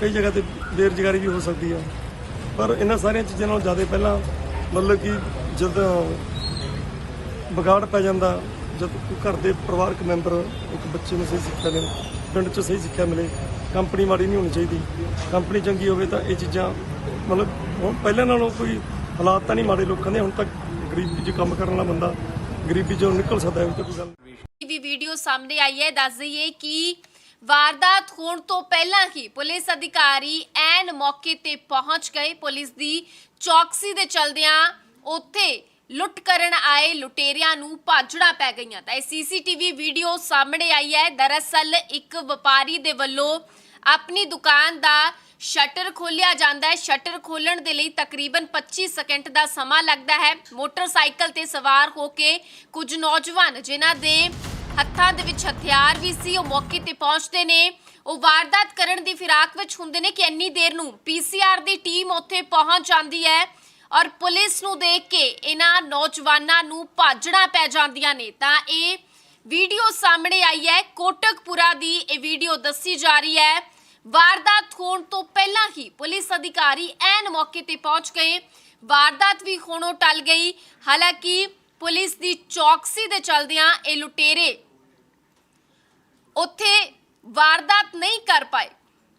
ਕਈ ਜਗ੍ਹਾ ਤੇ ਬੇਰੁਜ਼ਗਾਰੀ ਵੀ ਹੋ ਸਕਦੀ ਆ। ਪਰ ਇਹਨਾਂ ਸਾਰੀਆਂ ਚੀਜ਼ਾਂ ਨਾਲੋਂ ਜ਼ਿਆਦਾ ਪਹਿਲਾਂ ਮਤਲਬ ਕਿ ਜਦੋਂ ਵਿਗਾੜ ਪੈ ਜਾਂਦਾ, ਜਦ ਘਰ ਦੇ ਪਰਿਵਾਰਕ ਮੈਂਬਰ ਇੱਕ ਬੱਚੇ ਨੂੰ ਸਹੀ ਸਿੱਖਿਆ ਦੇਣ ਪਿੰਡ 'ਚ ਸਹੀ ਸਿੱਖਿਆ ਮਿਲੇ, ਕੰਪਨੀ ਮਾੜੀ ਨਹੀਂ ਹੋਣੀ ਚਾਹੀਦੀ। ਕੰਪਨੀ ਚੰਗੀ ਹੋਵੇ ਤਾਂ ਇਹ ਚੀਜ਼ਾਂ ਮਤਲਬ ਹੁਣ ਪਹਿਲਾਂ ਨਾਲੋਂ ਕੋਈ ਹਾਲਾਤ ਤਾਂ ਨਹੀਂ ਮਾੜੇ ਲੋਕਾਂ ਦੇ, ਹੁਣ ਤੱਕ ਗਰੀਬੀ 'ਚ ਕੰਮ ਕਰਨ ਵਾਲਾ ਬੰਦਾ ਗਰੀਬੀ 'ਚੋਂ ਨਿਕਲ ਸਕਦਾ ਹੈ ਤਾਂ ਕੋਈ ਗੱਲ ਵੀ ਵੀਡੀਓ ਸਾਹਮਣੇ ਆਈ ਹੈ, ਦੱਸ ਦਈਏ ਕਿ ਵਾਰਦਾਤ ਹੋਣ ਤੋਂ ਪਹਿਲਾਂ ਹੀ ਪੁਲਿਸ ਅਧਿਕਾਰੀ ਐਨ ਮੌਕੇ ਤੇ ਪਹੁੰਚ ਗਏ। ਪੁਲਿਸ ਦੀ ਚੌਕਸੀ ਦੇ ਚਲਦਿਆਂ ਉੱਥੇ ਲੁੱਟ ਕਰਨ ਆਏ ਲੁਟੇਰਿਆਂ ਨੂੰ ਭਾਜੜਾ ਪੈ ਗਈਆਂ। ਤਾਂ ਇਹ ਸੀਸੀਟੀਵੀ ਵੀਡੀਓ ਸਾਹਮਣੇ ਆਈ ਹੈ। ਦਰਅਸਲ ਇੱਕ ਵਪਾਰੀ ਦੇ ਵੱਲੋਂ ਆਪਣੀ ਦੁਕਾਨ ਦਾ ਸ਼ਟਰ ਖੋਲਿਆ ਜਾਂਦਾ ਹੈ। ਸ਼ਟਰ ਖੋਲਣ ਦੇ ਲਈ ਤਕਰੀਬਨ 25 ਸਕਿੰਟ ਦਾ ਸਮਾਂ ਲੱਗਦਾ ਹੈ। ਮੋਟਰਸਾਈਕਲ ਤੇ ਸਵਾਰ ਹੋ ਕੇ ਕੁਝ ਨੌਜਵਾਨ, ਜਿਨ੍ਹਾਂ ਦੇ ਹੱਥਾਂ ਦੇ ਵਿੱਚ ਹਥਿਆਰ ਵੀ ਸੀ, ਉਹ ਮੌਕੇ ਤੇ ਪਹੁੰਚਦੇ ਨੇ। ਉਹ ਵਾਰਦਾਤ ਕਰਨ ਦੀ ਫਿਰਾਕ ਵਿੱਚ ਹੁੰਦੇ ਨੇ ਕਿ ਇੰਨੀ ਦੇਰ ਨੂੰ ਪੀਸੀਆਰ ਦੀ ਟੀਮ ਉੱਥੇ ਪਹੁੰਚ ਜਾਂਦੀ ਹੈ ਔਰ ਪੁਲਿਸ ਨੂੰ ਦੇਖ ਕੇ ਇਹਨਾਂ ਨੌਜਵਾਨਾਂ ਨੂੰ ਭਾਜਣਾ ਪੈ ਜਾਂਦੀਆਂ ਨੇ। ਤਾਂ ਇਹ ਵੀਡੀਓ ਸਾਹਮਣੇ ਆਈ ਹੈ, ਕੋਟਕਪੁਰਾ ਦੀ ਇਹ ਵੀਡੀਓ ਦੱਸੀ ਜਾ ਰਹੀ ਹੈ। ਵਾਰਦਾਤ ਹੋਣ ਤੋਂ ਪਹਿਲਾਂ ਹੀ ਪੁਲਿਸ ਅਧਿਕਾਰੀ ਐਨ ਮੌਕੇ ਤੇ ਪਹੁੰਚ ਗਏ। ਵਾਰਦਾਤ ਵੀ ਹੋਣੋਂ ਟਲ ਗਈ। ਹਾਲਾਂਕਿ ਪੁਲਿਸ ਦੀ ਚੌਕਸੀ ਦੇ ਚਲਦਿਆਂ ਇਹ ਲੁਟੇਰੇ ਉੱਥੇ ਵਾਰਦਾਤ ਨਹੀਂ ਕਰ ਪਾਏ।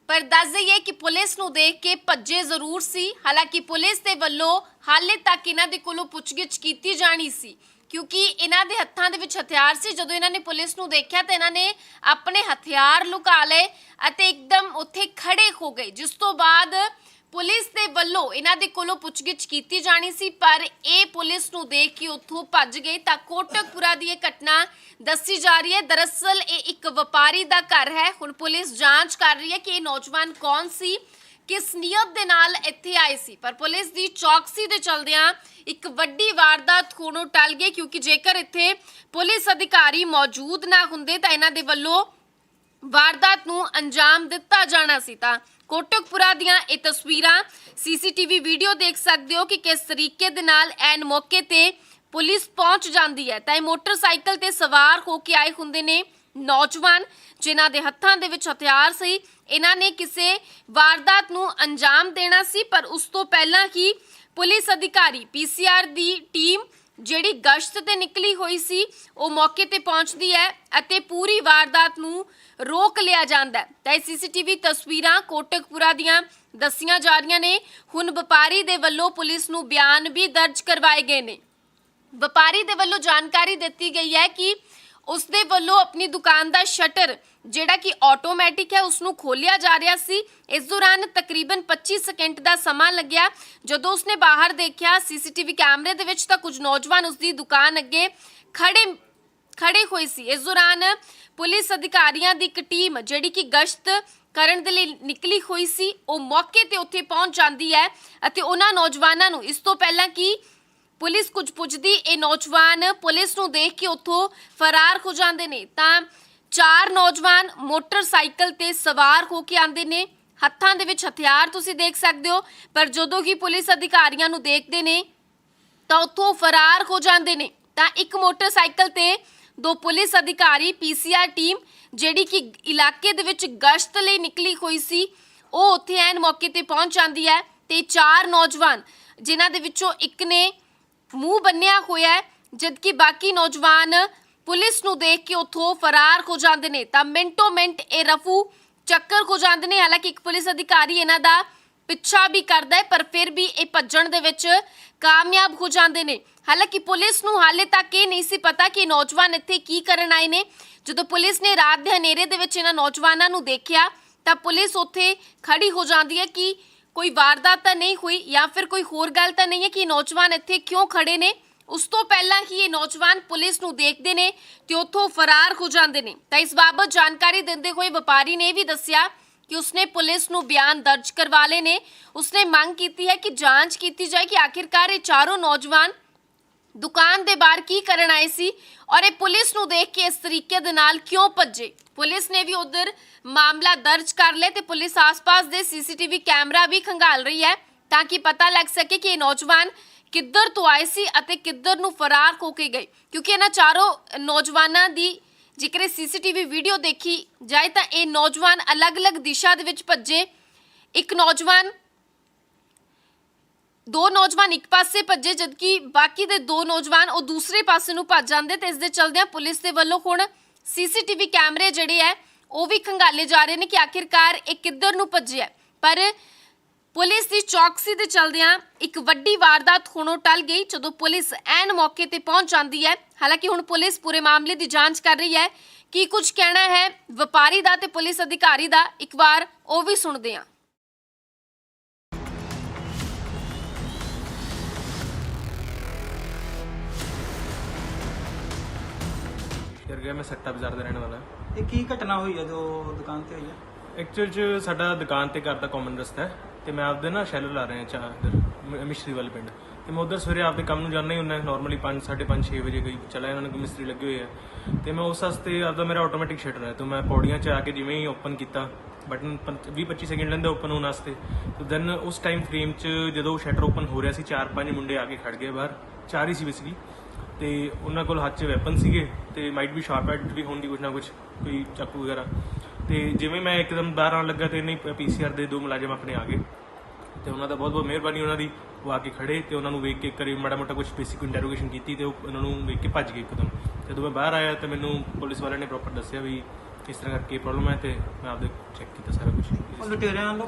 ਪਰ ਦੱਸ ਦਈਏ ਕਿ ਪੁਲਿਸ ਨੂੰ ਦੇਖ ਕੇ ਭੱਜੇ ਜ਼ਰੂਰ ਸੀ। ਹਾਲਾਂਕਿ ਪੁਲਿਸ ਦੇ ਵੱਲੋਂ ਹਾਲੇ ਤੱਕ ਇਹਨਾਂ ਦੇ ਕੋਲੋਂ ਪੁੱਛਗਿੱਛ ਕੀਤੀ ਜਾਣੀ ਸੀ, ਕਿਉਂਕਿ ਇਹਨਾਂ ਦੇ ਹੱਥਾਂ ਦੇ ਵਿੱਚ ਹਥਿਆਰ ਸੀ। ਜਦੋਂ ਇਹਨਾਂ ਨੇ ਪੁਲਿਸ ਨੂੰ ਦੇਖਿਆ ਤਾਂ ਇਹਨਾਂ ਨੇ ਆਪਣੇ ਹਥਿਆਰ ਲੁਕਾ ਲਏ ਅਤੇ ਇੱਕਦਮ ਉੱਥੇ ਖੜੇ ਹੋ ਗਏ, ਜਿਸ ਤੋਂ ਬਾਅਦ ਪੁਲਿਸ ਦੇ ਵੱਲੋਂ ਇਹਨਾਂ ਦੇ ਕੋਲੋਂ ਪੁੱਛਗਿੱਛ ਕੀਤੀ ਜਾਣੀ ਸੀ, ਪਰ ਇਹ ਪੁਲਿਸ ਨੂੰ ਦੇਖ ਕੇ ਉੱਥੋਂ ਭੱਜ ਗਏ ਤਾਂ ਕੋਟਕਪੁਰਾ ਦੀ ਇਹ ਘਟਨਾ ਦੱਸੀ ਜਾ ਰਹੀ ਹੈ। ਦਰਅਸਲ ਇਹ ਇੱਕ ਵਪਾਰੀ ਦਾ ਘਰ ਹੈ। ਹੁਣ ਪੁਲਿਸ ਜਾਂਚ ਕਰ ਰਹੀ ਹੈ ਕਿ ਇਹ ਨੌਜਵਾਨ ਕੌਣ ਸੀ, ਕਿਸ ਨੀਅਤ ਦੇ ਨਾਲ ਇੱਥੇ ਆਏ ਸੀ। ਪਰ ਪੁਲਿਸ ਦੀ ਚੌਕਸੀ ਦੇ ਚਲਦਿਆਂ ਇੱਕ ਵੱਡੀ ਵਾਰਦਾਤ ਹੋਣੋਂ ਟਲ ਗਈ, ਕਿਉਂਕਿ ਜੇਕਰ ਇੱਥੇ ਪੁਲਿਸ ਅਧਿਕਾਰੀ ਮੌਜੂਦ ਨਾ ਹੁੰਦੇ ਤਾਂ ਇਹਨਾਂ ਦੇ ਵੱਲੋਂ ਵਾਰਦਾਤ ਨੂੰ ਅੰਜਾਮ ਦਿੱਤਾ ਜਾਣਾ ਸੀ। ਤਾਂ ਕੋਟਕਪੁਰਾ ਦੀਆਂ ਇਹ ਤਸਵੀਰਾਂ ਸੀਸੀਟੀਵੀ ਵੀਡੀਓ ਦੇਖ ਸਕਦੇ ਹੋ ਕਿ ਕਿਸ ਤਰੀਕੇ ਦੇ ਨਾਲ ਐਨ ਮੌਕੇ ਤੇ ਪੁਲਿਸ ਪਹੁੰਚ ਜਾਂਦੀ ਹੈ। ਤਾਂ ਇਹ ਮੋਟਰਸਾਈਕਲ ਤੇ ਸਵਾਰ ਹੋ ਕੇ ਆਏ ਹੁੰਦੇ ਨੇ ਨੌਜਵਾਨ, ਜਿਨ੍ਹਾਂ ਦੇ ਹੱਥਾਂ ਦੇ ਵਿੱਚ ਹਥਿਆਰ ਸੀ। ਇਹਨਾਂ ਨੇ ਕਿਸੇ ਵਾਰਦਾਤ ਨੂੰ ਅੰਜਾਮ ਦੇਣਾ ਸੀ, ਪਰ ਉਸ ਤੋਂ ਪਹਿਲਾਂ ਹੀ ਪੁਲਿਸ ਅਧਿਕਾਰੀ ਪੀਸੀਆਰ ਦੀ ਟੀਮ ਜਿਹੜੀ ਗਸ਼ਤ ਤੇ ਨਿਕਲੀ ਹੋਈ ਸੀ, ਉਹ ਮੌਕੇ ਤੇ ਪਹੁੰਚਦੀ ਹੈ ਅਤੇ ਪੂਰੀ ਵਾਰਦਾਤ ਨੂੰ ਰੋਕ ਲਿਆ ਜਾਂਦਾ ਹੈ। ਤਾਂ ਇਹ ਸੀਸੀਟੀਵੀ ਤਸਵੀਰਾਂ ਕੋਟਕਪੁਰਾ ਦੀਆਂ ਦੱਸੀਆਂ ਜਾ ਰਹੀਆਂ ਨੇ। ਹੁਣ ਵਪਾਰੀ ਦੇ ਵੱਲੋਂ ਪੁਲਿਸ ਨੂੰ ਬਿਆਨ ਵੀ ਦਰਜ ਕਰਵਾਏ ਗਏ ਨੇ। ਵਪਾਰੀ ਦੇ ਵੱਲੋਂ ਜਾਣਕਾਰੀ ਦਿੱਤੀ ਗਈ ਹੈ ਕਿ ਉਸ ਦੇ ਵੱਲੋਂ ਆਪਣੀ ਦੁਕਾਨ ਦਾ ਸ਼ਟਰ ਜਿਹੜਾ ਕਿ ਆਟੋਮੈਟਿਕ ਹੈ ਉਸ ਨੂੰ ਖੋਲਿਆ ਜਾ ਰਿਹਾ ਸੀ। ਇਸ ਦੌਰਾਨ ਤਕਰੀਬਨ 25 ਸਕਿੰਟ ਦਾ ਸਮਾਂ ਲੱਗਿਆ। ਜਦੋਂ ਉਸਨੇ ਬਾਹਰ ਦੇਖਿਆ ਸੀਸੀਟੀਵੀ ਕੈਮਰੇ ਦੇ ਵਿੱਚ ਤਾਂ ਕੁਝ ਨੌਜਵਾਨ ਉਸਦੀ ਦੁਕਾਨ ਅੱਗੇ ਖੜੇ ਖੜੇ ਹੋਏ ਸੀ। ਇਸ ਦੌਰਾਨ ਪੁਲਿਸ ਅਧਿਕਾਰੀਆਂ ਦੀ ਇੱਕ ਟੀਮ ਜਿਹੜੀ ਕਿ ਗਸ਼ਤ ਕਰਨ ਦੇ ਲਈ ਨਿਕਲੀ ਹੋਈ ਸੀ, ਉਹ ਮੌਕੇ ਤੇ ਉੱਥੇ ਪਹੁੰਚ ਜਾਂਦੀ ਹੈ ਅਤੇ ਉਹਨਾਂ ਨੌਜਵਾਨਾਂ ਨੂੰ ਇਸ ਤੋਂ ਪਹਿਲਾਂ ਕਿ ਪੁਲਿਸ ਕੁਝ ਪੁੱਛਦੀ, ਇਹ ਨੌਜਵਾਨ ਪੁਲਿਸ ਨੂੰ ਦੇਖ ਕੇ ਉੱਥੋਂ ਫਰਾਰ ਹੋ ਜਾਂਦੇ ਨੇ। ਤਾਂ ਚਾਰ ਨੌਜਵਾਨ ਮੋਟਰਸਾਈਕਲ ਤੇ ਸਵਾਰ ਹੋ ਕੇ ਆਉਂਦੇ ਨੇ। ਹੱਥਾਂ ਦੇ ਵਿੱਚ ਹਥਿਆਰ ਤੁਸੀਂ ਦੇਖ ਸਕਦੇ ਹੋ, ਪਰ ਜਦੋਂ ਹੀ ਪੁਲਿਸ ਅਧਿਕਾਰੀਆਂ ਨੂੰ ਦੇਖਦੇ ਨੇ, ਤਾਂ ਉੱਥੋਂ ਫਰਾਰ ਹੋ ਜਾਂਦੇ ਨੇ। ਤਾਂ ਇੱਕ ਮੋਟਰਸਾਈਕਲ ਤੇ ਦੋ ਪੁਲਿਸ ਅਧਿਕਾਰੀ ਪੀਸੀਆਰ ਟੀਮ, ਜਿਹੜੀ ਕਿ ਇਲਾਕੇ ਦੇ ਵਿੱਚ ਗਸ਼ਤ ਲਈ ਨਿਕਲੀ ਹੋਈ ਸੀ, ਉਹ ਉੱਥੇ ਐਨ ਮੌਕੇ ਤੇ ਪਹੁੰਚ ਜਾਂਦੀ ਹੈ। ਤੇ ਚਾਰ ਨੌਜਵਾਨ, ਜਿਨ੍ਹਾਂ ਦੇ ਵਿੱਚੋਂ ਇੱਕ ਨੇ ਮੂੰਹ ਬੰਨਿਆ ਹੋਇਆ ਹੈ, ਜਦਕਿ ਬਾਕੀ ਨੌਜਵਾਨ ਪੁਲਿਸ ਨੂੰ ਦੇਖ ਕੇ ਉੱਥੋਂ ਫਰਾਰ ਹੋ ਜਾਂਦੇ ਨੇ। ਤਾਂ ਮਿੰਟੋ ਮਿੰਟ ਇਹ ਰਫੂ ਚੱਕਰ ਹੋ ਜਾਂਦੇ ਨੇ। ਹਾਲਾਂਕਿ ਇੱਕ ਪੁਲਿਸ ਅਧਿਕਾਰੀ ਇਹਨਾਂ ਦਾ ਪਿੱਛਾ ਵੀ ਕਰਦਾ ਹੈ, ਪਰ ਫਿਰ ਵੀ ਇਹ ਭੱਜਣ ਦੇ ਵਿੱਚ ਕਾਮਯਾਬ ਹੋ ਜਾਂਦੇ ਨੇ। ਹਾਲਾਂਕਿ ਪੁਲਿਸ ਨੂੰ ਹਾਲੇ ਤੱਕ ਇਹ ਨਹੀਂ ਸੀ ਪਤਾ ਕਿ ਨੌਜਵਾਨ ਇੱਥੇ ਕੀ ਕਰਨ ਆਏ ਨੇ। ਜਦੋਂ ਪੁਲਿਸ ਨੇ ਰਾਤ ਦੇ ਹਨੇਰੇ ਦੇ ਵਿੱਚ ਇਹਨਾਂ ਨੌਜਵਾਨਾਂ ਨੂੰ ਦੇਖਿਆ, ਤਾਂ ਪੁਲਿਸ ਉੱਥੇ ਖੜੀ ਹੋ ਜਾਂਦੀ ਹੈ ਕਿ ਕੋਈ ਵਾਰਦਾਤ ਤਾਂ ਨਹੀਂ ਹੋਈ ਜਾਂ ਫਿਰ ਕੋਈ ਹੋਰ ਗੱਲ ਤਾਂ ਨਹੀਂ ਹੈ ਕਿ ਨੌਜਵਾਨ ਇੱਥੇ ਕਿਉਂ ਖੜੇ ਨੇ। ਉਸ ਤੋਂ ਪਹਿਲਾਂ ਹੀ ਇਹ ਨੌਜਵਾਨ ਪੁਲਿਸ ਨੂੰ ਦੇਖਦੇ ਨੇ ਤੇ ਉੱਥੋਂ ਫਰਾਰ ਹੋ ਜਾਂਦੇ ਨੇ। ਤਾਂ ਇਸ ਬਾਬਤ ਜਾਣਕਾਰੀ ਦਿੰਦੇ ਹੋਏ ਵਪਾਰੀ ਨੇ ਵੀ ਦੱਸਿਆ ਕਿ ਉਸਨੇ ਪੁਲਿਸ ਨੂੰ ਬਿਆਨ ਦਰਜ ਕਰਵਾ ਲਏ ਨੇ। ਉਸਨੇ ਮੰਗ ਕੀਤੀ ਹੈ ਕਿ ਜਾਂਚ ਕੀਤੀ ਜਾਏ ਕਿ ਆਖਿਰਕਾਰ ਇਹ ਚਾਰੋਂ ਨੌਜਵਾਨ ਦੁਕਾਨ ਦੇ ਬਾਹਰ ਕੀ ਕਰਨ ਆਏ ਸੀ ਔਰ ਇਹ ਪੁਲਿਸ ਨੂੰ ਦੇਖ ਕੇ ਇਸ ਤਰੀਕੇ ਦੇ ਨਾਲ ਕਿਉਂ ਭੱਜੇ। ਪੁਲਿਸ ਨੇ ਵੀ ਉਧਰ ਮਾਮਲਾ ਦਰਜ ਕਰ ਲਿਆ ਤੇ ਪੁਲਿਸ ਆਸ-ਪਾਸ ਦੇ ਸੀਸੀਟੀਵੀ ਕੈਮਰਾ ਵੀ ਖੰਗਾਲ ਰਹੀ ਹੈ ਤਾਂ ਕਿ ਪਤਾ ਲੱਗ ਸਕੇ ਕਿ ਇਹ ਨੌਜਵਾਨ ਕਿੱਧਰ ਤੋਂ ਆਏ ਸੀ ਅਤੇ ਕਿੱਧਰ ਨੂੰ ਫਰਾਰ ਹੋ ਕੇ ਗਏ? ਕਿਉਂਕਿ ਇਹਨਾਂ ਚਾਰੋਂ ਨੌਜਵਾਨਾਂ ਦੀ ਜੇਕਰ ਸੀਸੀਟੀਵੀ ਵੀਡੀਓ ਦੇਖੀ ਜਾਏ ਤਾਂ ਇਹ ਨੌਜਵਾਨ ਅਲੱਗ-ਅਲੱਗ ਦਿਸ਼ਾ ਦੇ ਵਿੱਚ ਭੱਜੇ। ਇੱਕ ਨੌਜਵਾਨ, ਦੋ ਨੌਜਵਾਨ ਇੱਕ ਪਾਸੇ ਭੱਜੇ, ਜਦਕਿ ਬਾਕੀ ਦੇ ਦੋ ਨੌਜਵਾਨ ਉਹ ਦੂਸਰੇ ਪਾਸੇ ਨੂੰ ਭੱਜ ਜਾਂਦੇ ਤੇ ਇਸ ਦੇ ਚਲਦਿਆਂ ਪੁਲਿਸ ਦੇ ਵੱਲੋਂ ਹੁਣ ਸੀਸੀਟੀਵੀ ਕੈਮਰੇ ਜਿਹੜੇ ਹੈ ਉਹ ਵੀ ਖੰਗਾਲੇ ਜਾ ਰਹੇ ਨੇ ਕਿ ਆਖਿਰਕਾਰ ਇਹ ਕਿੱਧਰ ਨੂੰ ਭੱਜਿਆ। ਪਰ ਪੁਲਿਸ ਦੀ ਚੌਕਸੀ ਦੇ ਚਲਦਿਆਂ ਇੱਕ ਵੱਡੀ ਵਾਰਦਾਤ ਹੋਣੋਂ ਟਲ ਗਈ ਜਦੋਂ ਪੁਲਿਸ ਐਨ ਮੌਕੇ ਤੇ ਪਹੁੰਚ ਜਾਂਦੀ ਹੈ। ਹਾਲਾਂਕਿ ਹੁਣ ਪੁਲਿਸ ਪੂਰੇ ਮਾਮਲੇ ਦੀ ਜਾਂਚ ਕਰ ਰਹੀ ਹੈ ਕੀ ਕੁਝ ਕਹਿਣਾ ਹੈ। ਵਪਾਰੀ ਦਾ ਤੇ ਪੁਲਿਸ ਅਧਿਕਾਰੀ ਦਾ ਇੱਕ ਵਾਰ ਉਹ ਵੀ ਸੁਣਦੇ ਹਾਂ। ਫਿਰ ਗਿਆ ਮੈਂ ਸੱਟਾ ਬਾਜ਼ਾਰ ਦਾ ਰਹਿਣ ਵਾਲਾ। ਇਹ ਕੀ ਘਟਨਾ ਹੋਈ ਹੈ ਜੋ ਦੁਕਾਨ ਤੇ ਹੋਈ ਹੈ? ਐਕਚੁਅਲ ਚ ਸਾਡਾ ਦੁਕਾਨ ਤੇ ਘਰ ਦਾ ਕਾਮਨ ਰਸਤਾ ਹੈ ਤੇ ਮੈਂ ਆਪਦੇ ਨਾ ਸ਼ੈਲਰ ਲਾ ਰਿਹਾ ਚਾਹ ਇਧਰ ਮਿਸ਼ਰੀ ਵਾਲੇ ਪਿੰਡ। ਤੇ ਮੈਂ ਉਧਰ ਸਵੇਰੇ ਆਪਦੇ ਕੰਮ ਨੂੰ ਜਾਣਾ ਹੀ ਹੁੰਦਾ ਨਾਰਮਲੀ 5 5:30 6 ਵਜੇ ਗਈ ਚਲਾ ਇਹਨਾਂ ਨੂੰ ਮਿਸਤਰੀ ਲੱਗੇ ਹੋਏ ਆ। ਤੇ ਮੈਂ ਉਸ ਵਾਸਤੇ ਆਪਦਾ ਮੇਰਾ ਆਟੋਮੈਟਿਕ ਸ਼ਟਰ ਹੈ, ਤੇ ਮੈਂ ਪੌੜੀਆਂ 'ਚ ਆ ਕੇ ਜਿਵੇਂ ਹੀ ਓਪਨ ਕੀਤਾ ਬਟਨ 20 25 ਸੈਕਿੰਡ ਲੈਂਦਾ ਓਪਨ ਹੋਣ ਵਾਸਤੇ। ਤੇ ਦੈਨ ਉਸ ਟਾਈਮ ਫਰੇਮ 'ਚ ਜਦੋਂ ਸ਼ਟਰ ਓਪਨ ਹੋ ਰਿਹਾ ਸੀ, ਚਾਰ ਪੰਜ ਮੁੰਡੇ ਆ ਕੇ ਖੜ ਗਏ ਬਾਹਰ, ਚਾਰ ਹੀ ਸੀ ਬੇਸਿਕਲੀ ਤੇ ਉਹਨਾਂ ਕੋਲ ਹੱਥ 'ਚ ਵੈਪਨ ਸੀਗੇ, ਤੇ ਮਾਈਟ ਵੀ ਸ਼ਾਰਪ ਐਡ ਵੀ ਹੋਣ ਦੀ ਕੁਝ ਨਾ ਕੁਝ ਕੋਈ ਚਾਕੂ ਵਗੈਰਾ। ਤੇ ਜਿਵੇਂ ਮੈਂ ਇੱਕਦਮ ਬਾਹਰ ਆਉਣ ਲੱਗਾ ਤੇ ਨਹੀਂ ਪੀਸੀਆਰ ਦੇ ਦੋ ਮੁਲਾਜ਼ਮ ਆਪਣੇ ਆ ਗਏ। ਤੇ ਉਹਨਾਂ ਦਾ ਬਹੁਤ ਬਹੁਤ ਮਿਹਰਬਾਨੀ ਉਹਨਾਂ ਦੀ, ਉਹ ਆ ਕੇ ਖੜੇ ਤੇ ਉਹਨਾਂ ਨੂੰ ਵੇਖ ਕੇ ਕਰੀ ਮਾੜਾ ਮੋਟਾ ਕੁਝ ਬੇਸਿਕ ਇੰਟਰੋਗੇਸ਼ਨ ਕੀਤੀ ਤੇ ਉਹ ਉਹਨਾਂ ਨੂੰ ਵੇਖ ਕੇ ਭੱਜ ਗਏ ਇੱਕਦਮ। ਜਦੋਂ ਮੈਂ ਬਾਹਰ ਆਇਆ ਤਾਂ ਮੈਨੂੰ ਪੁਲਿਸ ਵਾਲਿਆਂ ਨੇ ਪ੍ਰੋਪਰ ਦੱਸਿਆ ਵੀ ਇਸ ਤਰ੍ਹਾਂ ਕਰਕੇ ਪ੍ਰੋਬਲਮ ਹੈ ਤੇ ਮੈਂ ਆਪਦੇ ਚੈੱਕ ਕੀਤਾ ਸਾਰਾ ਕੁਝ ਲੁਟੇਰਿਆਂ ਵੱਲੋਂ